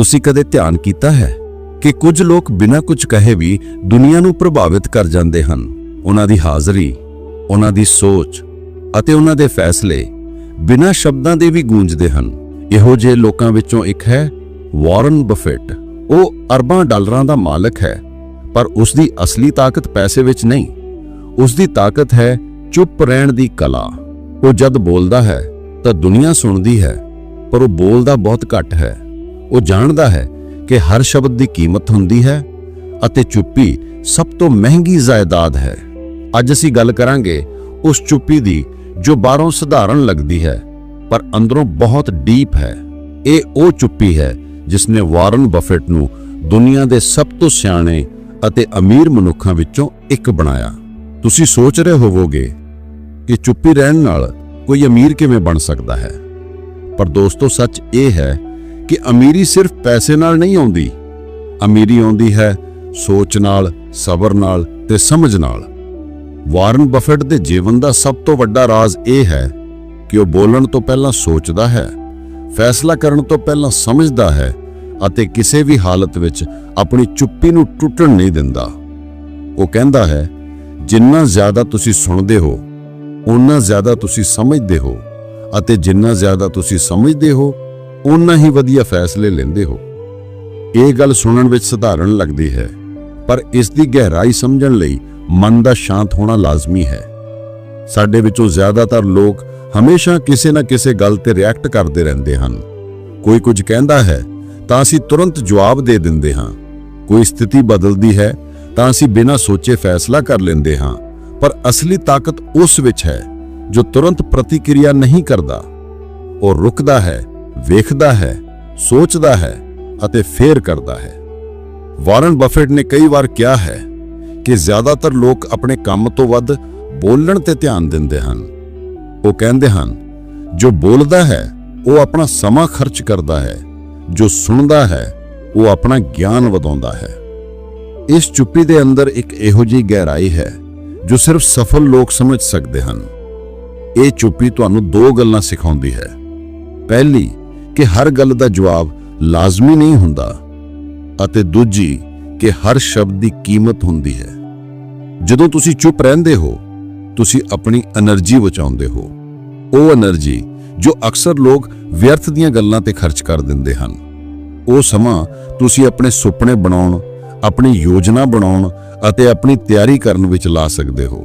ਤੁਸੀਂ ਕਦੇ ਧਿਆਨ ਕੀਤਾ ਹੈ ਕਿ ਕੁਝ ਲੋਕ ਬਿਨਾਂ ਕੁਝ ਕਹੇ ਵੀ ਦੁਨੀਆ ਨੂੰ ਪ੍ਰਭਾਵਿਤ ਕਰ ਜਾਂਦੇ ਹਨ? ਉਹਨਾਂ ਦੀ ਹਾਜ਼ਰੀ, ਉਹਨਾਂ ਦੀ ਸੋਚ ਅਤੇ ਉਹਨਾਂ ਦੇ ਫੈਸਲੇ ਬਿਨਾਂ ਸ਼ਬਦਾਂ ਦੇ ਵੀ ਗੂੰਜਦੇ ਹਨ। ਇਹੋ ਜਿਹੇ ਲੋਕਾਂ ਵਿੱਚੋਂ ਇੱਕ ਹੈ ਵਾਰਨ ਬਫੇਟ। ਉਹ ਅਰਬਾਂ ਡਾਲਰਾਂ ਦਾ ਮਾਲਕ ਹੈ, ਪਰ ਉਸ ਦੀ ਅਸਲੀ ਤਾਕਤ ਪੈਸੇ ਵਿੱਚ ਨਹੀਂ। ਉਸ ਦੀ ਤਾਕਤ ਹੈ ਚੁੱਪ ਰਹਿਣ ਦੀ ਕਲਾ। ਉਹ ਜਦ ਬੋਲਦਾ ਹੈ ਤਾਂ ਦੁਨੀਆ ਸੁਣਦੀ ਹੈ, ਪਰ ਉਹ ਬੋਲਦਾ ਬਹੁਤ ਘੱਟ ਹੈ। ਉਹ ਜਾਣਦਾ ਹੈ ਕਿ ਹਰ ਸ਼ਬਦ ਦੀ ਕੀਮਤ ਹੁੰਦੀ ਹੈ ਅਤੇ ਚੁੱਪੀ ਸਭ ਤੋਂ ਮਹਿੰਗੀ ਜਾਇਦਾਦ ਹੈ। ਅੱਜ ਅਸੀਂ ਗੱਲ ਕਰਾਂਗੇ ਉਸ ਚੁੱਪੀ ਦੀ ਜੋ ਬਾਹਰੋਂ ਸਧਾਰਨ ਲੱਗਦੀ ਹੈ, ਪਰ ਅੰਦਰੋਂ ਬਹੁਤ ਡੀਪ ਹੈ। ਇਹ ਉਹ ਚੁੱਪੀ ਹੈ ਜਿਸ ਨੇ ਵਾਰਨ ਬਫੇਟ ਨੂੰ ਦੁਨੀਆ ਦੇ ਸਭ ਤੋਂ ਸਿਆਣੇ ਅਤੇ ਅਮੀਰ ਮਨੁੱਖਾਂ ਵਿੱਚੋਂ ਇੱਕ ਬਣਾਇਆ। ਤੁਸੀਂ ਸੋਚ ਰਹੇ ਹੋਵੋਗੇ ਕਿ ਚੁੱਪੀ ਰਹਿਣ ਨਾਲ ਕੋਈ ਅਮੀਰ ਕਿਵੇਂ ਬਣ ਸਕਦਾ ਹੈ? ਪਰ ਦੋਸਤੋ, ਸੱਚ ਇਹ ਹੈ ਕਿ ਅਮੀਰੀ ਸਿਰਫ ਪੈਸੇ ਨਾਲ ਨਹੀਂ ਆਉਂਦੀ। ਅਮੀਰੀ ਆਉਂਦੀ ਹੈ ਸੋਚ ਨਾਲ, ਸਬਰ ਨਾਲ ਤੇ ਸਮਝ ਨਾਲ। ਵਾਰਨ ਬਫਟ ਦੇ ਜੀਵਨ ਦਾ ਸਭ ਤੋਂ ਵੱਡਾ ਰਾਜ਼ ਇਹ ਹੈ ਕਿ ਉਹ ਬੋਲਣ ਤੋਂ ਪਹਿਲਾਂ ਸੋਚਦਾ ਹੈ, ਫੈਸਲਾ ਕਰਨ ਤੋਂ ਪਹਿਲਾਂ ਸਮਝਦਾ ਹੈ ਅਤੇ ਕਿਸੇ ਵੀ ਹਾਲਤ ਵਿੱਚ ਆਪਣੀ ਚੁੱਪੀ ਨੂੰ ਟੁੱਟਣ ਨਹੀਂ ਦਿੰਦਾ। ਉਹ ਕਹਿੰਦਾ ਹੈ, ਜਿੰਨਾ ਜ਼ਿਆਦਾ ਤੁਸੀਂ ਸੁਣਦੇ ਹੋ ਉਨਾ ਜ਼ਿਆਦਾ ਤੁਸੀਂ ਸਮਝਦੇ ਹੋ ਅਤੇ ਜਿੰਨਾ ਜ਼ਿਆਦਾ ਤੁਸੀਂ ਸਮਝਦੇ ਹੋ ਉਨਾ ਹੀ ਵਧੀਆ ਫੈਸਲੇ ਲੈਂਦੇ ਹੋ। ਇਹ ਗੱਲ ਸੁਣਨ ਵਿੱਚ ਸਧਾਰਨ ਲੱਗਦੀ ਹੈ, ਪਰ ਇਸ ਦੀ ਗਹਿਰਾਈ ਸਮਝਣ ਲਈ ਮਨ ਦਾ ਸ਼ਾਂਤ ਹੋਣਾ ਲਾਜ਼ਮੀ ਹੈ। ਸਾਡੇ ਵਿੱਚੋਂ ਜ਼ਿਆਦਾਤਰ ਲੋਕ ਹਮੇਸ਼ਾ ਕਿਸੇ ਨਾ ਕਿਸੇ ਗੱਲ ਤੇ ਰਿਐਕਟ ਕਰਦੇ ਰਹਿੰਦੇ ਹਨ। ਕੋਈ ਕੁਝ ਕਹਿੰਦਾ ਹੈ, ਤਾਂ ਅਸੀਂ ਤੁਰੰਤ ਜਵਾਬ ਦੇ ਦਿੰਦੇ ਹਾਂ। ਕੋਈ ਸਥਿਤੀ ਬਦਲਦੀ ਹੈ, ਤਾਂ ਅਸੀਂ ਬਿਨਾਂ ਸੋਚੇ ਫੈਸਲਾ ਕਰ ਲੈਂਦੇ ਹਾਂ। ਪਰ ਅਸਲੀ ਤਾਕਤ ਉਸ ਵਿੱਚ ਹੈ, ਜੋ ਤੁਰੰਤ ਪ੍ਰਤੀਕਿਰਿਆ ਨਹੀਂ ਕਰਦਾ। ਉਹ ਰੁਕਦਾ ਹੈ ਵੇਖਦਾ ਹੈ, ਸੋਚਦਾ ਹੈ ਅਤੇ ਫੇਰ ਕਰਦਾ ਹੈ। ਵਾਰਨ ਬਫੇਟ ਨੇ ਕਈ ਵਾਰ ਕਿਹਾ ਹੈ ਕਿ ਜ਼ਿਆਦਾਤਰ ਲੋਕ ਆਪਣੇ ਕੰਮ ਤੋਂ ਵੱਧ ਬੋਲਣ ਤੇ ਧਿਆਨ ਦਿੰਦੇ ਹਨ। ਉਹ ਕਹਿੰਦੇ ਹਨ, ਜੋ ਬੋਲਦਾ ਹੈ, ਉਹ ਆਪਣਾ ਸਮਾਂ ਖਰਚ ਕਰਦਾ ਹੈ, ਜੋ ਸੁਣਦਾ ਹੈ, ਉਹ ਆਪਣਾ ਗਿਆਨ ਵਧਾਉਂਦਾ ਹੈ। ਇਸ ਚੁੱਪੀ ਦੇ ਅੰਦਰ ਇੱਕ ਇਹੋ ਜਿਹੀ ਗਹਿਰਾਈ ਹੈ, ਜੋ ਸਿਰਫ ਸਫਲ ਲੋਕ ਸਮਝ ਸਕਦੇ ਹਨ। ਇਹ ਚੁੱਪੀ ਤੁਹਾਨੂੰ ਦੋ ਗੱਲਾਂ ਸਿਖਾਉਂਦੀ ਹੈ। ਪਹਿਲੀ ਕਿ ਹਰ ਗੱਲ ਦਾ ਜਵਾਬ ਲਾਜ਼ਮੀ ਨਹੀਂ ਹੁੰਦਾ ਅਤੇ ਦੂਜੀ ਕਿ ਹਰ ਸ਼ਬਦ ਦੀ ਕੀਮਤ ਹੁੰਦੀ ਹੈ। ਜਦੋਂ ਤੁਸੀਂ ਚੁੱਪ ਰਹਿੰਦੇ ਹੋ, ਤੁਸੀਂ ਆਪਣੀ એનર્ਜੀ ਬਚਾਉਂਦੇ ਹੋ। ਉਹ એનર્ਜੀ ਜੋ ਅਕਸਰ ਲੋਕ ਵਿਅਰਥ ਦੀਆਂ ਗੱਲਾਂ ਤੇ ਖਰਚ ਕਰ ਦਿੰਦੇ ਹਨ। ਉਹ ਸਮਾਂ ਤੁਸੀਂ ਆਪਣੇ ਸੁਪਨੇ ਬਣਾਉਣ, ਆਪਣੀ ਯੋਜਨਾ ਬਣਾਉਣ ਅਤੇ ਆਪਣੀ ਤਿਆਰੀ ਕਰਨ ਵਿੱਚ ਲਾ ਸਕਦੇ ਹੋ।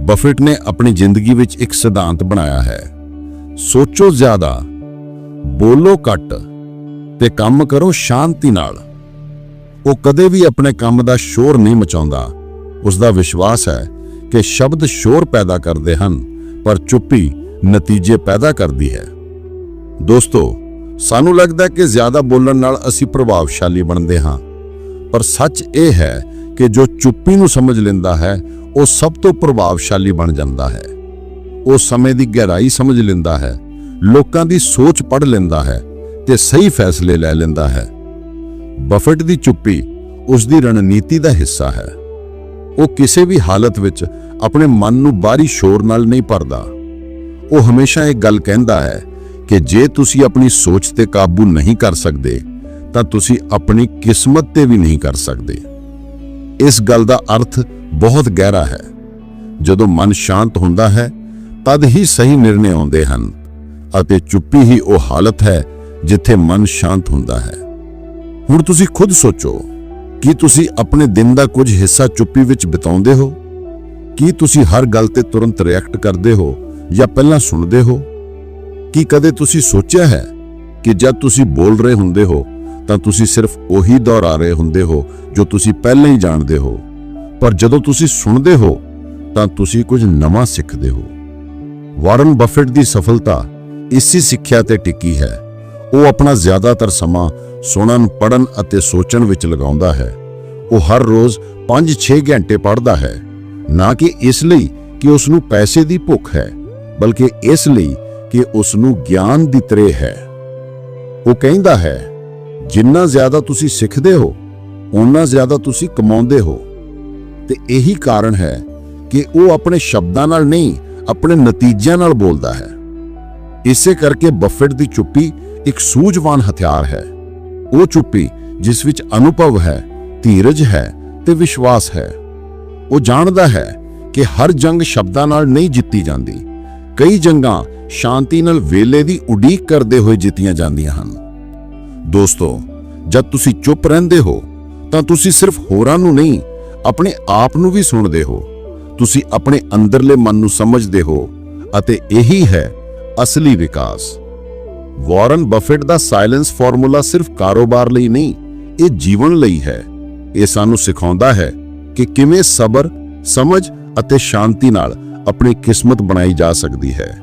ਬਫਟ ਨੇ ਆਪਣੀ ਜ਼ਿੰਦਗੀ ਵਿੱਚ ਇੱਕ ਸਿਧਾਂਤ ਬਣਾਇਆ ਹੈ। ਸੋਚੋ ਜ਼ਿਆਦਾ ਬੋਲੋ ਘੱਟ ਤੇ ਕੰਮ ਕਰੋ ਸ਼ਾਂਤੀ ਨਾਲ। ਉਹ ਕਦੇ ਵੀ ਆਪਣੇ ਕੰਮ ਦਾ ਸ਼ੋਰ ਨਹੀਂ ਮਚਾਉਂਦਾ। ਉਸ ਦਾ ਵਿਸ਼ਵਾਸ ਹੈ ਕਿ ਸ਼ਬਦ ਸ਼ੋਰ ਪੈਦਾ ਕਰਦੇ ਹਨ, ਪਰ ਚੁੱਪੀ ਨਤੀਜੇ ਪੈਦਾ ਕਰਦੀ ਹੈ। ਦੋਸਤੋ, ਸਾਨੂੰ ਲੱਗਦਾ ਕਿ ਜ਼ਿਆਦਾ ਬੋਲਣ ਨਾਲ ਅਸੀਂ ਪ੍ਰਭਾਵਸ਼ਾਲੀ ਬਣਦੇ ਹਾਂ। ਪਰ ਸੱਚ ਇਹ ਹੈ ਕਿ ਜੋ ਚੁੱਪੀ ਨੂੰ ਸਮਝ ਲੈਂਦਾ ਹੈ, ਉਹ ਸਭ ਤੋਂ ਪ੍ਰਭਾਵਸ਼ਾਲੀ ਬਣ ਜਾਂਦਾ ਹੈ। ਉਹ ਸਮੇਂ ਦੀ ਗਹਿਰਾਈ ਸਮਝ ਲੈਂਦਾ ਹੈ ਲੋਕਾਂ ਦੀ ਸੋਚ ਪੜ੍ਹ ਲੈਂਦਾ ਹੈ ਤੇ ਸਹੀ ਫੈਸਲੇ ਲੈ ਲੈਂਦਾ ਹੈ। ਬਫਟ ਦੀ ਚੁੱਪੀ ਉਸ ਦੀ ਰਣਨੀਤੀ ਦਾ ਹਿੱਸਾ ਹੈ। ਉਹ ਕਿਸੇ ਵੀ ਹਾਲਤ ਵਿੱਚ ਆਪਣੇ ਮਨ ਨੂੰ ਬਾਹਰੀ ਸ਼ੋਰ ਨਾਲ ਨਹੀਂ ਭਰਦਾ। ਉਹ ਹਮੇਸ਼ਾ ਇੱਕ ਗੱਲ ਕਹਿੰਦਾ ਹੈ ਕਿ ਜੇ ਤੁਸੀਂ ਆਪਣੀ ਸੋਚ ਤੇ ਕਾਬੂ ਨਹੀਂ ਕਰ ਸਕਦੇ, ਤਾਂ ਤੁਸੀਂ ਆਪਣੀ ਕਿਸਮਤ ਤੇ ਵੀ ਨਹੀਂ ਕਰ ਸਕਦੇ। ਇਸ ਗੱਲ ਦਾ ਅਰਥ ਬਹੁਤ ਗਹਿਰਾ ਹੈ। ਜਦੋਂ ਮਨ ਸ਼ਾਂਤ ਹੁੰਦਾ ਹੈ, ਤਦ ਹੀ ਸਹੀ ਨਿਰਣੇ ਆਉਂਦੇ ਹਨ। ਅਤੇ ਚੁੱਪੀ ਹੀ ਉਹ ਹਾਲਤ ਹੈ ਜਿੱਥੇ ਮਨ ਸ਼ਾਂਤ ਹੁੰਦਾ ਹੈ। ਹੁਣ ਤੁਸੀਂ ਖੁਦ ਸੋਚੋ, ਕੀ ਤੁਸੀਂ ਆਪਣੇ ਦਿਨ ਦਾ ਕੁਝ ਹਿੱਸਾ ਚੁੱਪੀ ਵਿੱਚ ਬਿਤਾਉਂਦੇ ਹੋ? ਕੀ ਤੁਸੀਂ ਹਰ ਗੱਲ ਤੇ ਤੁਰੰਤ ਰਿਐਕਟ ਕਰਦੇ ਹੋ ਜਾਂ ਪਹਿਲਾਂ ਸੁਣਦੇ ਹੋ? ਕੀ ਕਦੇ ਤੁਸੀਂ ਸੋਚਿਆ ਹੈ ਕਿ ਜਦ ਤੁਸੀਂ ਬੋਲ ਰਹੇ ਹੁੰਦੇ ਹੋ, ਤਾਂ ਤੁਸੀਂ ਸਿਰਫ ਉਹੀ ਦੁਹਰਾ ਰਹੇ ਹੁੰਦੇ ਹੋ ਜੋ ਤੁਸੀਂ ਪਹਿਲਾਂ ਹੀ ਜਾਣਦੇ ਹੋ? ਪਰ ਜਦੋਂ ਤੁਸੀਂ ਸੁਣਦੇ ਹੋ, ਤਾਂ ਤੁਸੀਂ ਕੁਝ ਨਵਾਂ ਸਿੱਖਦੇ ਹੋ। ਵਾਰਨ ਬਫੇਟ ਦੀ ਸਫਲਤਾ ਇਸੇ ਸਿੱਖਿਆ ਤੇ ਟਿੱਕੀ ਹੈ। ਉਹ ਆਪਣਾ ਜ਼ਿਆਦਾਤਰ ਸਮਾਂ ਸੁਣਨ ਪੜਨ ਅਤੇ ਸੋਚਣ ਵਿੱਚ ਲਗਾਉਂਦਾ ਹੈ। ਉਹ ਹਰ ਰੋਜ਼ 5-6 ਘੰਟੇ ਪੜ੍ਹਦਾ ਹੈ। ਨਾ ਕਿ ਇਸ ਲਈ ਕਿ ਉਸ ਨੂੰ ਪੈਸੇ ਦੀ ਭੁੱਖ ਹੈ, ਬਲਕਿ ਇਸ ਲਈ ਕਿ ਉਸ ਨੂੰ ਗਿਆਨ ਦੀ ਤਰੇ ਹੈ। ਉਹ ਕਹਿੰਦਾ ਹੈ, ਜਿੰਨਾ ਜ਼ਿਆਦਾ ਤੁਸੀਂ ਸਿੱਖਦੇ ਹੋ, ਓਨਾ ਜ਼ਿਆਦਾ ਤੁਸੀਂ ਕਮਾਉਂਦੇ ਹੋ। ਤੇ ਇਹੀ ਕਾਰਨ ਹੈ ਕਿ ਉਹ ਆਪਣੇ ਸ਼ਬਦਾਂ ਨਾਲ ਨਹੀਂ, ਆਪਣੇ ਨਤੀਜਿਆਂ ਨਾਲ ਬੋਲਦਾ ਹੈ। ਇਸੇ ਕਰਕੇ ਬਫੇਟ ਦੀ ਚੁੱਪੀ ਇੱਕ ਸੂਝਵਾਨ ਹਥਿਆਰ ਹੈ। ਉਹ ਚੁੱਪੀ, ਜਿਸ ਵਿੱਚ ਅਨੁਭਵ ਹੈ, ਧੀਰਜ ਹੈ ਤੇ ਵਿਸ਼ਵਾਸ ਹੈ। ਉਹ ਜਾਣਦਾ ਹੈ ਕਿ ਹਰ ਜੰਗ ਸ਼ਬਦਾਂ ਨਾਲ ਨਹੀਂ ਜਿੱਤੀ ਜਾਂਦੀ। ਕਈ ਜੰਗਾਂ ਸ਼ਾਂਤੀ ਨਾਲ ਵੇਲੇ ਦੀ ਉਡੀਕ ਕਰਦੇ ਹੋਏ ਜਿੱਤੀਆਂ ਜਾਂਦੀਆਂ ਹਨ। ਦੋਸਤੋ, ਜਦ ਤੁਸੀਂ ਚੁੱਪ ਰਹਿੰਦੇ ਹੋ, ਤਾਂ ਤੁਸੀਂ ਸਿਰਫ ਹੋਰਾਂ ਨੂੰ ਨਹੀਂ, ਆਪਣੇ ਆਪ ਨੂੰ ਵੀ ਸੁਣਦੇ ਹੋ। ਤੁਸੀਂ ਆਪਣੇ ਅੰਦਰਲੇ ਮਨ ਨੂੰ ਸਮਝਦੇ ਹੋ ਅਤੇ ਇਹੀ ਹੈ ਅਸਲੀ ਵਿਕਾਸ। ਵਾਰਨ ਬਫੇਟ ਦਾ ਸਾਇਲੈਂਸ ਫਾਰਮੂਲਾ ਸਿਰਫ ਕਾਰੋਬਾਰ ਲਈ ਨਹੀਂ, ਇਹ ਜੀਵਨ ਲਈ ਹੈ। ਇਹ ਸਾਨੂੰ ਸਿਖਾਉਂਦਾ ਹੈ ਕਿ ਕਿਵੇਂ ਸਬਰ, ਸਮਝ ਅਤੇ ਸ਼ਾਂਤੀ ਨਾਲ ਆਪਣੀ ਕਿਸਮਤ ਬਣਾਈ ਜਾ ਸਕਦੀ ਹੈ।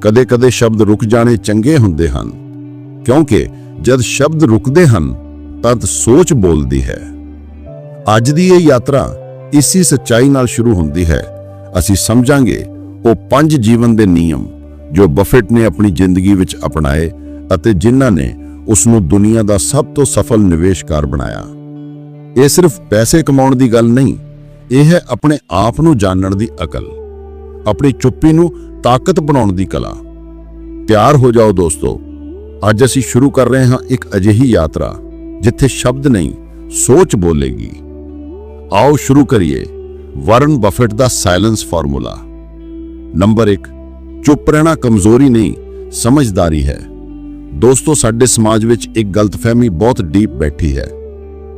ਕਦੇ-ਕਦੇ ਸ਼ਬਦ ਰੁਕ ਜਾਣੇ ਚੰਗੇ ਹੁੰਦੇ ਹਨ, ਕਿਉਂਕਿ ਜਦ ਸ਼ਬਦ ਰੁਕਦੇ ਹਨ ਤਦ ਸੋਚ ਬੋਲਦੀ ਹੈ। ਅੱਜ ਦੀ ਇਹ ਯਾਤਰਾ ਇਸੇ ਸੱਚਾਈ ਨਾਲ ਸ਼ੁਰੂ ਹੁੰਦੀ ਹੈ। ਅਸੀਂ ਸਮਝਾਂਗੇ, ਉਹ ਪੰਜ ਜੀਵਨ ਦੇ ਨਿਯਮ। ਜੋ ਬਫੇਟ ਨੇ ਆਪਣੀ ਜ਼ਿੰਦਗੀ ਵਿੱਚ ਅਪਣਾਏ ਅਤੇ ਜਿਨ੍ਹਾਂ ਨੇ ਉਸ ਨੂੰ ਦੁਨੀਆ ਦਾ ਸਭ ਤੋਂ ਸਫਲ ਨਿਵੇਸ਼ਕਾਰ ਬਣਾਇਆ। ਇਹ ਸਿਰਫ ਪੈਸੇ ਕਮਾਉਣ ਦੀ ਗੱਲ ਨਹੀਂ, ਇਹ ਹੈ ਆਪਣੇ ਆਪ ਨੂੰ ਜਾਣਨ ਦੀ ਅਕਲ, ਆਪਣੀ ਚੁੱਪੀ ਨੂੰ ਤਾਕਤ ਬਣਾਉਣ ਦੀ ਕਲਾ। ਪਿਆਰ ਹੋ ਜਾਓ ਦੋਸਤੋ, ਅੱਜ ਅਸੀਂ ਸ਼ੁਰੂ ਕਰ ਰਹੇ ਹਾਂ ਇੱਕ ਅਜਿਹੀ ਯਾਤਰਾ, ਜਿੱਥੇ ਸ਼ਬਦ ਨਹੀਂ, ਸੋਚ ਬੋਲੇਗੀ। ਆਓ ਸ਼ੁਰੂ ਕਰੀਏ ਵਰਨ ਬਫੇਟ ਦਾ ਸਾਇਲੈਂਸ ਫਾਰਮੂਲਾ। ਨੰਬਰ 1 ਚੁੱਪ ਰਹਿਣਾ ਕਮਜ਼ੋਰੀ ਨਹੀਂ, ਸਮਝਦਾਰੀ ਹੈ। ਦੋਸਤੋ, ਸਾਡੇ ਸਮਾਜ ਵਿੱਚ ਇੱਕ ਗਲਤਫਹਿਮੀ ਬਹੁਤ ਡੀਪ ਬੈਠੀ ਹੈ।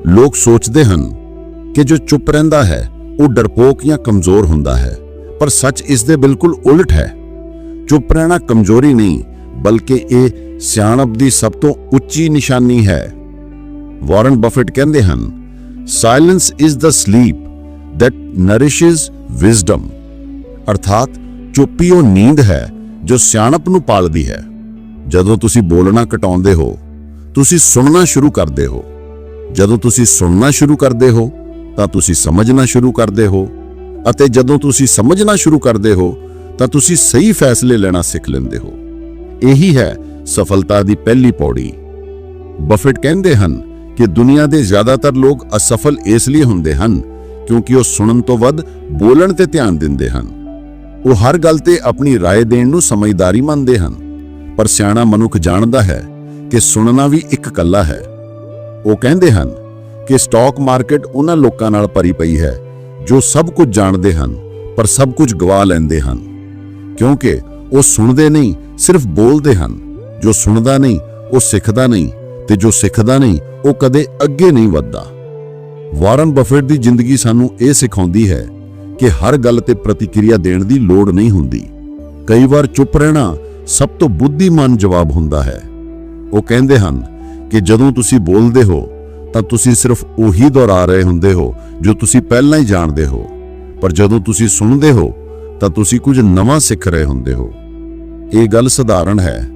ਲੋਕ ਸੋਚਦੇ ਹਨ ਕਿ ਜੋ ਚੁੱਪ ਰਹਿੰਦਾ ਹੈ, ਉਹ ਡਰਪੋਕ ਜਾਂ ਕਮਜ਼ੋਰ ਹੁੰਦਾ ਹੈ। ਪਰ ਸੱਚ ਇਸ ਦੇ ਬਿਲਕੁਲ ਉਲਟ ਹੈ। ਚੁੱਪ ਰਹਿਣਾ ਕਮਜ਼ੋਰੀ ਨਹੀਂ, ਬਲਕਿ ਇਹ ਸਿਆਣਪ ਦੀ ਸਭ ਤੋਂ ਉੱਚੀ ਨਿਸ਼ਾਨੀ ਹੈ। ਵਾਰਨ ਬਫੇਟ ਕਹਿੰਦੇ ਹਨ silence is the sleep that nourishes wisdom. ਅਰਥਾਤ ਚੁੱਪੀ ਉਹ ਨੀਂਦ ਹੈ ਜੋ ਸਿਆਣਪ ਨੂੰ ਪਾਲਦੀ ਹੈ। ਜਦੋਂ ਤੁਸੀਂ ਬੋਲਣਾ ਘਟਾਉਂਦੇ ਹੋ, ਤੁਸੀਂ ਸੁਣਨਾ ਸ਼ੁਰੂ ਕਰਦੇ ਹੋ। ਜਦੋਂ ਤੁਸੀਂ ਸੁਣਨਾ ਸ਼ੁਰੂ ਕਰਦੇ ਹੋ, ਤਾਂ ਤੁਸੀਂ ਸਮਝਣਾ ਸ਼ੁਰੂ ਕਰਦੇ ਹੋ। ਅਤੇ ਜਦੋਂ ਤੁਸੀਂ ਸਮਝਣਾ ਸ਼ੁਰੂ ਕਰਦੇ ਹੋ, ਤਾਂ ਤੁਸੀਂ ਸਹੀ ਫੈਸਲੇ ਲੈਣਾ ਸਿੱਖ ਲੈਂਦੇ ਹੋ। ਇਹੀ ਹੈ ਸਫਲਤਾ ਦੀ ਪਹਿਲੀ ਪੌੜੀ। ਬਫੇਟ ਕਹਿੰਦੇ ਹਨ ਕਿ ਦੁਨੀਆ ਦੇ ਜ਼ਿਆਦਾਤਰ ਲੋਕ ਅਸਫਲ ਇਸ ਲਈ ਹੁੰਦੇ ਹਨ ਕਿਉਂਕਿ ਉਹ ਸੁਣਨ ਤੋਂ ਵੱਧ ਬੋਲਣ ਤੇ ਧਿਆਨ ਦਿੰਦੇ ਹਨ। ਉਹ ਹਰ ਗੱਲ ਤੇ ਆਪਣੀ رائے ਦੇਣ ਨੂੰ ਸਮਝਦਾਰੀ ਮੰਨਦੇ ਹਨ ਪਰ ਸਿਆਣਾ ਮਨੁੱਖ ਜਾਣਦਾ ਹੈ ਕਿ ਸੁਣਨਾ ਵੀ ਇੱਕ ਕਲਾ ਹੈ ਉਹ ਕਹਿੰਦੇ ਹਨ ਕਿ ਸਟਾਕ ਮਾਰਕੀਟ ਉਹਨਾਂ ਲੋਕਾਂ ਨਾਲ ਭਰੀ ਪਈ ਹੈ ਜੋ ਸਭ ਕੁਝ ਜਾਣਦੇ ਹਨ ਪਰ ਸਭ ਕੁਝ ਗਵਾ ਲੈਂਦੇ ਹਨ ਕਿਉਂਕਿ ਉਹ ਸੁਣਦੇ ਨਹੀਂ ਸਿਰਫ ਬੋਲਦੇ ਹਨ ਜੋ ਸੁਣਦਾ ਨਹੀਂ ਉਹ ਸਿੱਖਦਾ ਨਹੀਂ ਤੇ ਜੋ ਸਿੱਖਦਾ ਨਹੀਂ ਉਹ ਕਦੇ ਅੱਗੇ ਨਹੀਂ ਵੱਧਦਾ ਵਾਰਨ ਬਫੇਟ ਦੀ ਜ਼ਿੰਦਗੀ ਸਾਨੂੰ ਇਹ ਸਿਖਾਉਂਦੀ ਹੈ ਕਿ ਹਰ ਗੱਲ ਤੇ ਪ੍ਰਤੀਕਿਰਿਆ ਦੇਣ ਦੀ ਲੋੜ ਨਹੀਂ ਹੁੰਦੀ। ਕਈ ਵਾਰ ਚੁੱਪ ਰਹਿਣਾ ਸਭ ਤੋਂ ਬੁੱਧੀਮਾਨ ਜਵਾਬ ਹੁੰਦਾ ਹੈ। ਉਹ ਕਹਿੰਦੇ ਹਨ ਕਿ ਜਦੋਂ ਤੁਸੀਂ ਬੋਲਦੇ ਹੋ, ਤਾਂ ਤੁਸੀਂ ਸਿਰਫ ਉਹੀ ਦੁਹਰਾ ਰਹੇ ਹੁੰਦੇ ਹੋ ਜੋ ਤੁਸੀਂ ਪਹਿਲਾਂ ਹੀ ਜਾਣਦੇ ਹੋ। ਪਰ ਜਦੋਂ ਤੁਸੀਂ ਸੁਣਦੇ ਹੋ, ਤਾਂ ਤੁਸੀਂ ਕੁਝ ਨਵਾਂ ਸਿੱਖ ਰਹੇ ਹੁੰਦੇ ਹੋ। ਇਹ ਗੱਲ ਸਧਾਰਨ ਹੈ,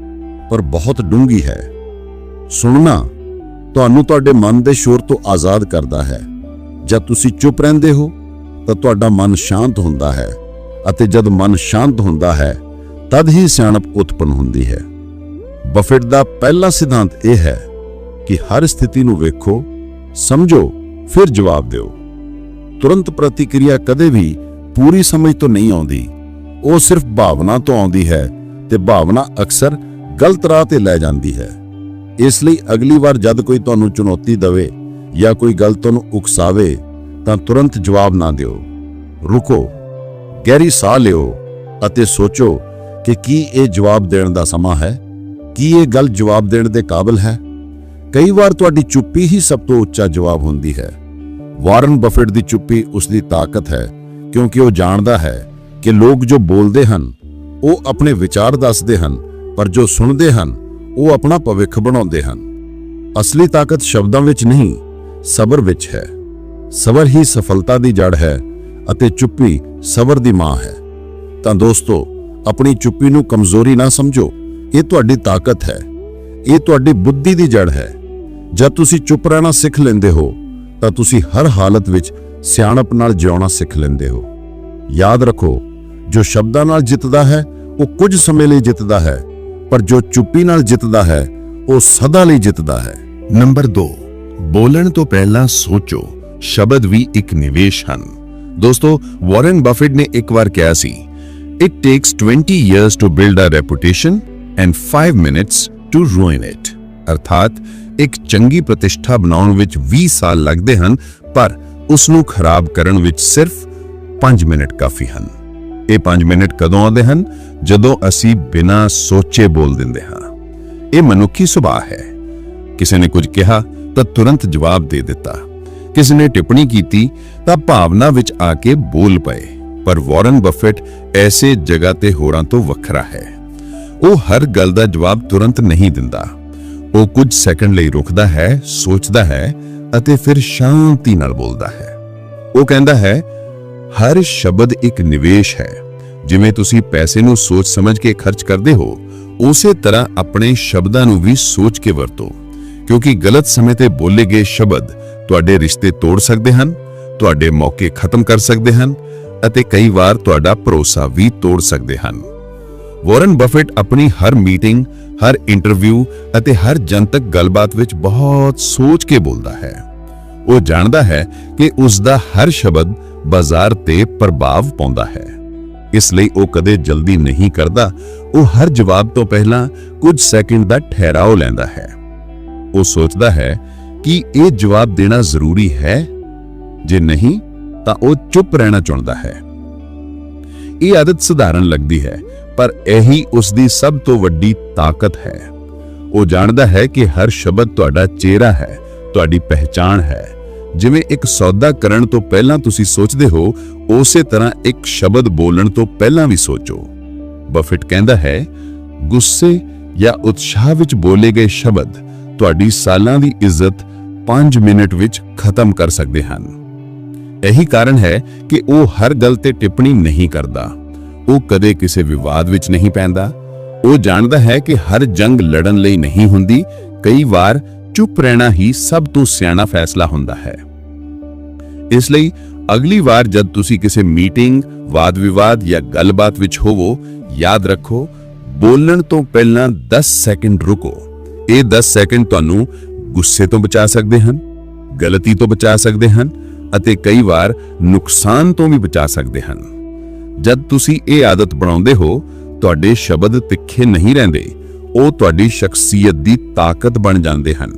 ਪਰ ਬਹੁਤ ਡੂੰਗੀ ਹੈ। ਸੁਣਨਾ ਤੁਹਾਨੂੰ ਤੁਹਾਡੇ ਮਨ ਦੇ ਸ਼ੋਰ ਤੋਂ ਆਜ਼ਾਦ ਕਰਦਾ ਹੈ। ਜਦ ਤੁਸੀਂ ਚੁੱਪ ਰਹਿੰਦੇ ਹੋ ਤਾਂ ਤੁਹਾਡਾ ਮਨ ਸ਼ਾਂਤ ਹੁੰਦਾ ਹੈ ਅਤੇ ਜਦ ਮਨ ਸ਼ਾਂਤ ਹੁੰਦਾ ਹੈ, ਤਦ ਹੀ ਸਿਆਣਪ ਉਤਪੰਨ ਹੁੰਦੀ ਹੈ। ਬਫੇਟ ਦਾ ਪਹਿਲਾ ਸਿਧਾਂਤ ਇਹ ਹੈ ਕਿ ਹਰ ਸਥਿਤੀ ਨੂੰ ਵੇਖੋ, ਸਮਝੋ, ਫਿਰ ਜਵਾਬ ਦਿਓ। ਤੁਰੰਤ ਪ੍ਰਤੀਕਿਰਿਆ ਕਦੇ ਵੀ ਪੂਰੀ ਸਮਝ ਤੋਂ ਨਹੀਂ ਆਉਂਦੀ। ਉਹ ਸਿਰਫ ਭਾਵਨਾ ਤੋਂ ਆਉਂਦੀ ਹੈ ਤੇ ਭਾਵਨਾ ਅਕਸਰ ਗਲਤ ਰਾਹ ਤੇ ਲੈ ਜਾਂਦੀ ਹੈ। ਇਸ ਲਈ ਅਗਲੀ ਵਾਰ ਜਦ ਕੋਈ ਤੁਹਾਨੂੰ ਚੁਣੌਤੀ ਦੇਵੇ ਜਾਂ ਕੋਈ ਗੱਲ ਤੁਹਾਨੂੰ ਉਕਸਾਵੇ, ਤਾਂ ਤੁਰੰਤ ਜਵਾਬ ਨਾ ਦਿਓ। ਰੁਕੋ, ਗਹਿਰੀ ਸਾਹ ਲਿਓ ਅਤੇ ਸੋਚੋ ਕਿ ਕੀ ਇਹ ਜਵਾਬ ਦੇਣ ਦਾ ਸਮਾਂ ਹੈ? ਕੀ ਇਹ ਗੱਲ ਜਵਾਬ ਦੇਣ ਦੇ ਕਾਬਿਲ ਹੈ? ਕਈ ਵਾਰ ਤੁਹਾਡੀ ਚੁੱਪੀ ਹੀ ਸਭ ਤੋਂ ਉੱਚਾ ਜਵਾਬ ਹੁੰਦੀ ਹੈ। ਵਾਰਨ ਬਫੇਟ ਦੀ ਚੁੱਪੀ ਉਸ ਦੀ ਤਾਕਤ ਹੈ, ਕਿਉਂਕਿ ਉਹ ਜਾਣਦਾ ਹੈ ਕਿ ਲੋਕ ਜੋ ਬੋਲਦੇ ਹਨ, ਉਹ ਆਪਣੇ ਵਿਚਾਰ ਦੱਸਦੇ ਹਨ, ਪਰ ਜੋ ਸੁਣਦੇ ਹਨ, ਉਹ ਆਪਣਾ ਭਵਿੱਖ ਬਣਾਉਂਦੇ ਹਨ। ਅਸਲੀ ਤਾਕਤ ਸ਼ਬਦਾਂ ਵਿੱਚ ਨਹੀਂ, ਸਬਰ ਵਿੱਚ ਹੈ। ਸਬਰ ਹੀ ਸਫਲਤਾ ਦੀ ਜੜ ਹੈ ਅਤੇ ਚੁੱਪੀ ਸਬਰ ਦੀ ਮਾਂ ਹੈ। ਤਾਂ ਦੋਸਤੋ, ਆਪਣੀ ਚੁੱਪੀ ਨੂੰ ਕਮਜ਼ੋਰੀ ਨਾ ਸਮਝੋ। ਇਹ ਤੁਹਾਡੀ ਤਾਕਤ ਹੈ। ਇਹ ਤੁਹਾਡੀ ਬੁੱਧੀ ਦੀ ਜੜ ਹੈ। ਜਦ ਤੁਸੀਂ ਚੁੱਪ ਰਹਿਣਾ ਸਿੱਖ ਲੈਂਦੇ ਹੋ, ਤਾਂ ਤੁਸੀਂ ਹਰ ਹਾਲਤ ਵਿੱਚ ਸਿਆਣਪ ਨਾਲ ਜਿਉਣਾ ਸਿੱਖ ਲੈਂਦੇ ਹੋ। ਯਾਦ ਰੱਖੋ, ਜੋ ਸ਼ਬਦਾਂ ਨਾਲ ਜਿੱਤਦਾ ਹੈ, ਉਹ ਕੁਝ ਸਮੇਂ ਲਈ ਜਿੱਤਦਾ ਹੈ। ਪਰ ਜੋ ਚੁੱਪੀ ਨਾਲ ਜਿੱਤਦਾ ਹੈ, ਉਹ ਸਦਾ ਲਈ ਜਿੱਤਦਾ ਹੈ। ਨੰਬਰ 2 ਬੋਲਣ ਤੋਂ ਪਹਿਲਾਂ ਸੋਚੋ, ਸ਼ਬਦ ਵੀ ਇੱਕ ਨਿਵੇਸ਼ ਹਨ। ਦੋਸਤੋ ਵਾਰਨ ਬਫੇਟ ਨੇ ਇੱਕ ਵਾਰ ਕਿਹਾ ਸੀ it takes 20 years to build a reputation and 5 minutes to ruin it ਅਰਥਾਤ, ਇੱਕ ਚੰਗੀ ਪ੍ਰਤਿਸ਼ਠਾ ਬਣਾਉਣ ਵਿੱਚ 20 ਸਾਲ ਲੱਗਦੇ ਹਨ, ਪਰ ਉਸ ਨੂੰ ਖਰਾਬ ਕਰਨ ਵਿੱਚ ਸਿਰਫ 5 ਮਿੰਟ ਕਾਫੀ ਹਨ। ਇਹ 5 ਮਿੰਟ ਕਦੋਂ ਆਉਂਦੇ ਹਨ? ਜਦੋਂ ਅਸੀਂ ਬਿਨਾਂ ਸੋਚੇ ਬੋਲ ਦਿੰਦੇ ਹਾਂ। ਇਹ ਮਨੁੱਖੀ ਸੁਭਾਅ ਹੈ। ਕਿਸੇ ਨੇ ਕੁਝ ਕਿਹਾ ਤਾਂ ਤੁਰੰਤ ਜਵਾਬ ਦੇ ਦਿੱਤਾ। ਕਿਸੇ ਨੇ ਟਿੱਪਣੀ ਕੀਤੀ ਤਾਂ ਭਾਵਨਾ ਵਿੱਚ ਆ ਕੇ ਬੋਲ ਪਏ। ਪਰ ਵਾਰਨ ਬਫੇਟ ਐਸੇ ਜਗ੍ਹਾ ਤੇ ਹੋਰਾਂ ਤੋਂ ਵੱਖਰਾ ਹੈ। ਉਹ ਹਰ ਗੱਲ ਦਾ ਜਵਾਬ ਤੁਰੰਤ ਨਹੀਂ ਦਿੰਦਾ। ਉਹ ਕੁਝ ਸੈਕਿੰਡ ਲਈ ਰੁਕਦਾ ਹੈ, ਸੋਚਦਾ ਹੈ ਅਤੇ ਫਿਰ ਸ਼ਾਂਤੀ ਨਾਲ ਬੋਲਦਾ ਹੈ। ਉਹ ਕਹਿੰਦਾ ਹੈ, ਹਰ ਸ਼ਬਦ ਇੱਕ ਨਿਵੇਸ਼ ਹੈ। ਜਿਵੇਂ ਤੁਸੀਂ ਪੈਸੇ ਨੂੰ ਸੋਚ ਸਮਝ ਕੇ ਖਰਚ ਕਰਦੇ ਹੋ, ਉਸੇ ਤਰ੍ਹਾਂ ਆਪਣੇ ਸ਼ਬਦਾਂ ਨੂੰ ਵੀ ਸੋਚ ਕੇ ਵਰਤੋ। ਕਿਉਂਕਿ ਗਲਤ ਸਮੇਂ ਤੇ ਬੋਲੇ ਗਏ ਸ਼ਬਦ ਤੁਹਾਡੇ ਰਿਸ਼ਤੇ ਤੋੜ ਸਕਦੇ ਹਨ, ਤੁਹਾਡੇ ਮੌਕੇ ਖਤਮ ਕਰ ਸਕਦੇ ਹਨ ਅਤੇ ਕਈ ਵਾਰ ਤੁਹਾਡਾ ਭਰੋਸਾ ਵੀ ਤੋੜ ਸਕਦੇ ਹਨ। ਵਾਰਨ ਬਫੇਟ ਆਪਣੀ ਹਰ ਮੀਟਿੰਗ, ਹਰ ਇੰਟਰਵਿਊ ਅਤੇ ਹਰ ਜਨਤਕ ਗੱਲਬਾਤ ਵਿੱਚ ਬਹੁਤ ਸੋਚ ਕੇ ਬੋਲਦਾ ਹੈ। ਉਹ ਜਾਣਦਾ ਹੈ ਕਿ ਉਸ ਦਾ ਹਰ ਸ਼ਬਦ ਬਾਜ਼ਾਰ ਤੇ ਪ੍ਰਭਾਵ ਪਾਉਂਦਾ ਹੈ। ਇਸ ਲਈ ਉਹ ਕਦੇ ਜਲਦੀ ਨਹੀਂ ਕਰਦਾ। ਉਹ ਹਰ ਜਵਾਬ ਤੋਂ ਪਹਿਲਾਂ ਕੁਝ ਸੈਕਿੰਡ ਦਾ ਠਹਿਰਾਓ ਲੈਂਦਾ ਹੈ। ਉਹ ਸੋਚਦਾ ਹੈ ਕਿ ਇਹ ਜਵਾਬ ਦੇਣਾ ਜ਼ਰੂਰੀ ਹੈ। ਜੇ ਨਹੀਂ, ਤਾਂ ਉਹ ਚੁੱਪ ਰਹਿਣਾ ਚਾਹੁੰਦਾ ਹੈ। ਇਹ ਆਦਤ ਸਧਾਰਨ ਲੱਗਦੀ ਹੈ, ਪਰ ਇਹੀ ਉਸ ਦੀ ਸਭ ਤੋਂ ਵੱਡੀ ਤਾਕਤ ਹੈ। ਉਹ ਜਾਣਦਾ ਹੈ ਕਿ ਹਰ ਸ਼ਬਦ ਤੁਹਾਡਾ ਚਿਹਰਾ ਹੈ, ਤੁਹਾਡੀ ਪਹਿਚਾਣ ਹੈ। ਜਿਵੇਂ ਇੱਕ ਸੌਦਾ ਕਰਨ ਤੋਂ ਪਹਿਲਾਂ ਤੁਸੀਂ ਸੋਚਦੇ ਹੋ, ਉਸੇ ਤਰ੍ਹਾਂ ਇੱਕ ਸ਼ਬਦ ਬੋਲਣ ਤੋਂ ਪਹਿਲਾਂ ਵੀ ਸੋਚੋ। ਬਫਟ ਕਹਿੰਦਾ ਹੈ, ਗੁੱਸੇ ਜਾਂ ਉਤਸ਼ਾਹ ਵਿੱਚ ਬੋਲੇ ਗਏ ਸ਼ਬਦ ਤੁਹਾਡੀ ਸਾਲਾਂ ਦੀ ਇੱਜ਼ਤ 5 ਮਿੰਟ ਵਿੱਚ ਖਤਮ ਕਰ ਸਕਦੇ ਹਨ। ਇਹੀ ਕਾਰਨ ਹੈ ਕਿ ਉਹ ਹਰ ਗੱਲ ਤੇ ਟਿੱਪਣੀ ਨਹੀਂ ਕਰਦਾ। ਉਹ ਕਦੇ ਕਿਸੇ ਵਿਵਾਦ ਵਿੱਚ ਨਹੀਂ ਪੈਂਦਾ। ਉਹ ਜਾਣਦਾ ਹੈ ਕਿ ਹਰ ਜੰਗ ਲੜਨ ਲਈ ਨਹੀਂ ਹੁੰਦੀ। ਕਈ ਵਾਰ ਚੁੱਪ ਰਹਿਣਾ ਹੀ ਸਭ ਤੋਂ ਸਿਆਣਾ ਫੈਸਲਾ ਹੁੰਦਾ ਹੈ। ਇਸ ਲਈ ਅਗਲੀ ਵਾਰ ਜਦ ਤੁਸੀਂ ਕਿਸੇ ਮੀਟਿੰਗ, ਵਾਦ-ਵਿਵਾਦ ਜਾਂ ਗੱਲਬਾਤ ਵਿੱਚ ਹੋਵੋ, ਯਾਦ ਰੱਖੋ, ਬੋਲਣ ਤੋਂ ਪਹਿਲਾਂ 10 ਸੈਕਿੰਡ ਰੁਕੋ। ਇਹ 10 ਸੈਕਿੰਡ ਤੁਹਾਨੂੰ ਗੁੱਸੇ ਤੋਂ ਬਚਾ ਸਕਦੇ ਹਨ, ਗਲਤੀ ਤੋਂ ਬਚਾ ਸਕਦੇ ਹਨ ਅਤੇ ਕਈ ਵਾਰ ਨੁਕਸਾਨ ਤੋਂ ਵੀ ਬਚਾ ਸਕਦੇ ਹਨ। ਜਦ ਤੁਸੀਂ ਇਹ ਆਦਤ ਬਣਾਉਂਦੇ ਹੋ, ਤੁਹਾਡੇ ਸ਼ਬਦ ਤਿੱਖੇ ਨਹੀਂ ਰਹਿੰਦੇ, ਉਹ ਤੁਹਾਡੀ ਸ਼ਖਸੀਅਤ ਦੀ ਤਾਕਤ ਬਣ ਜਾਂਦੇ ਹਨ।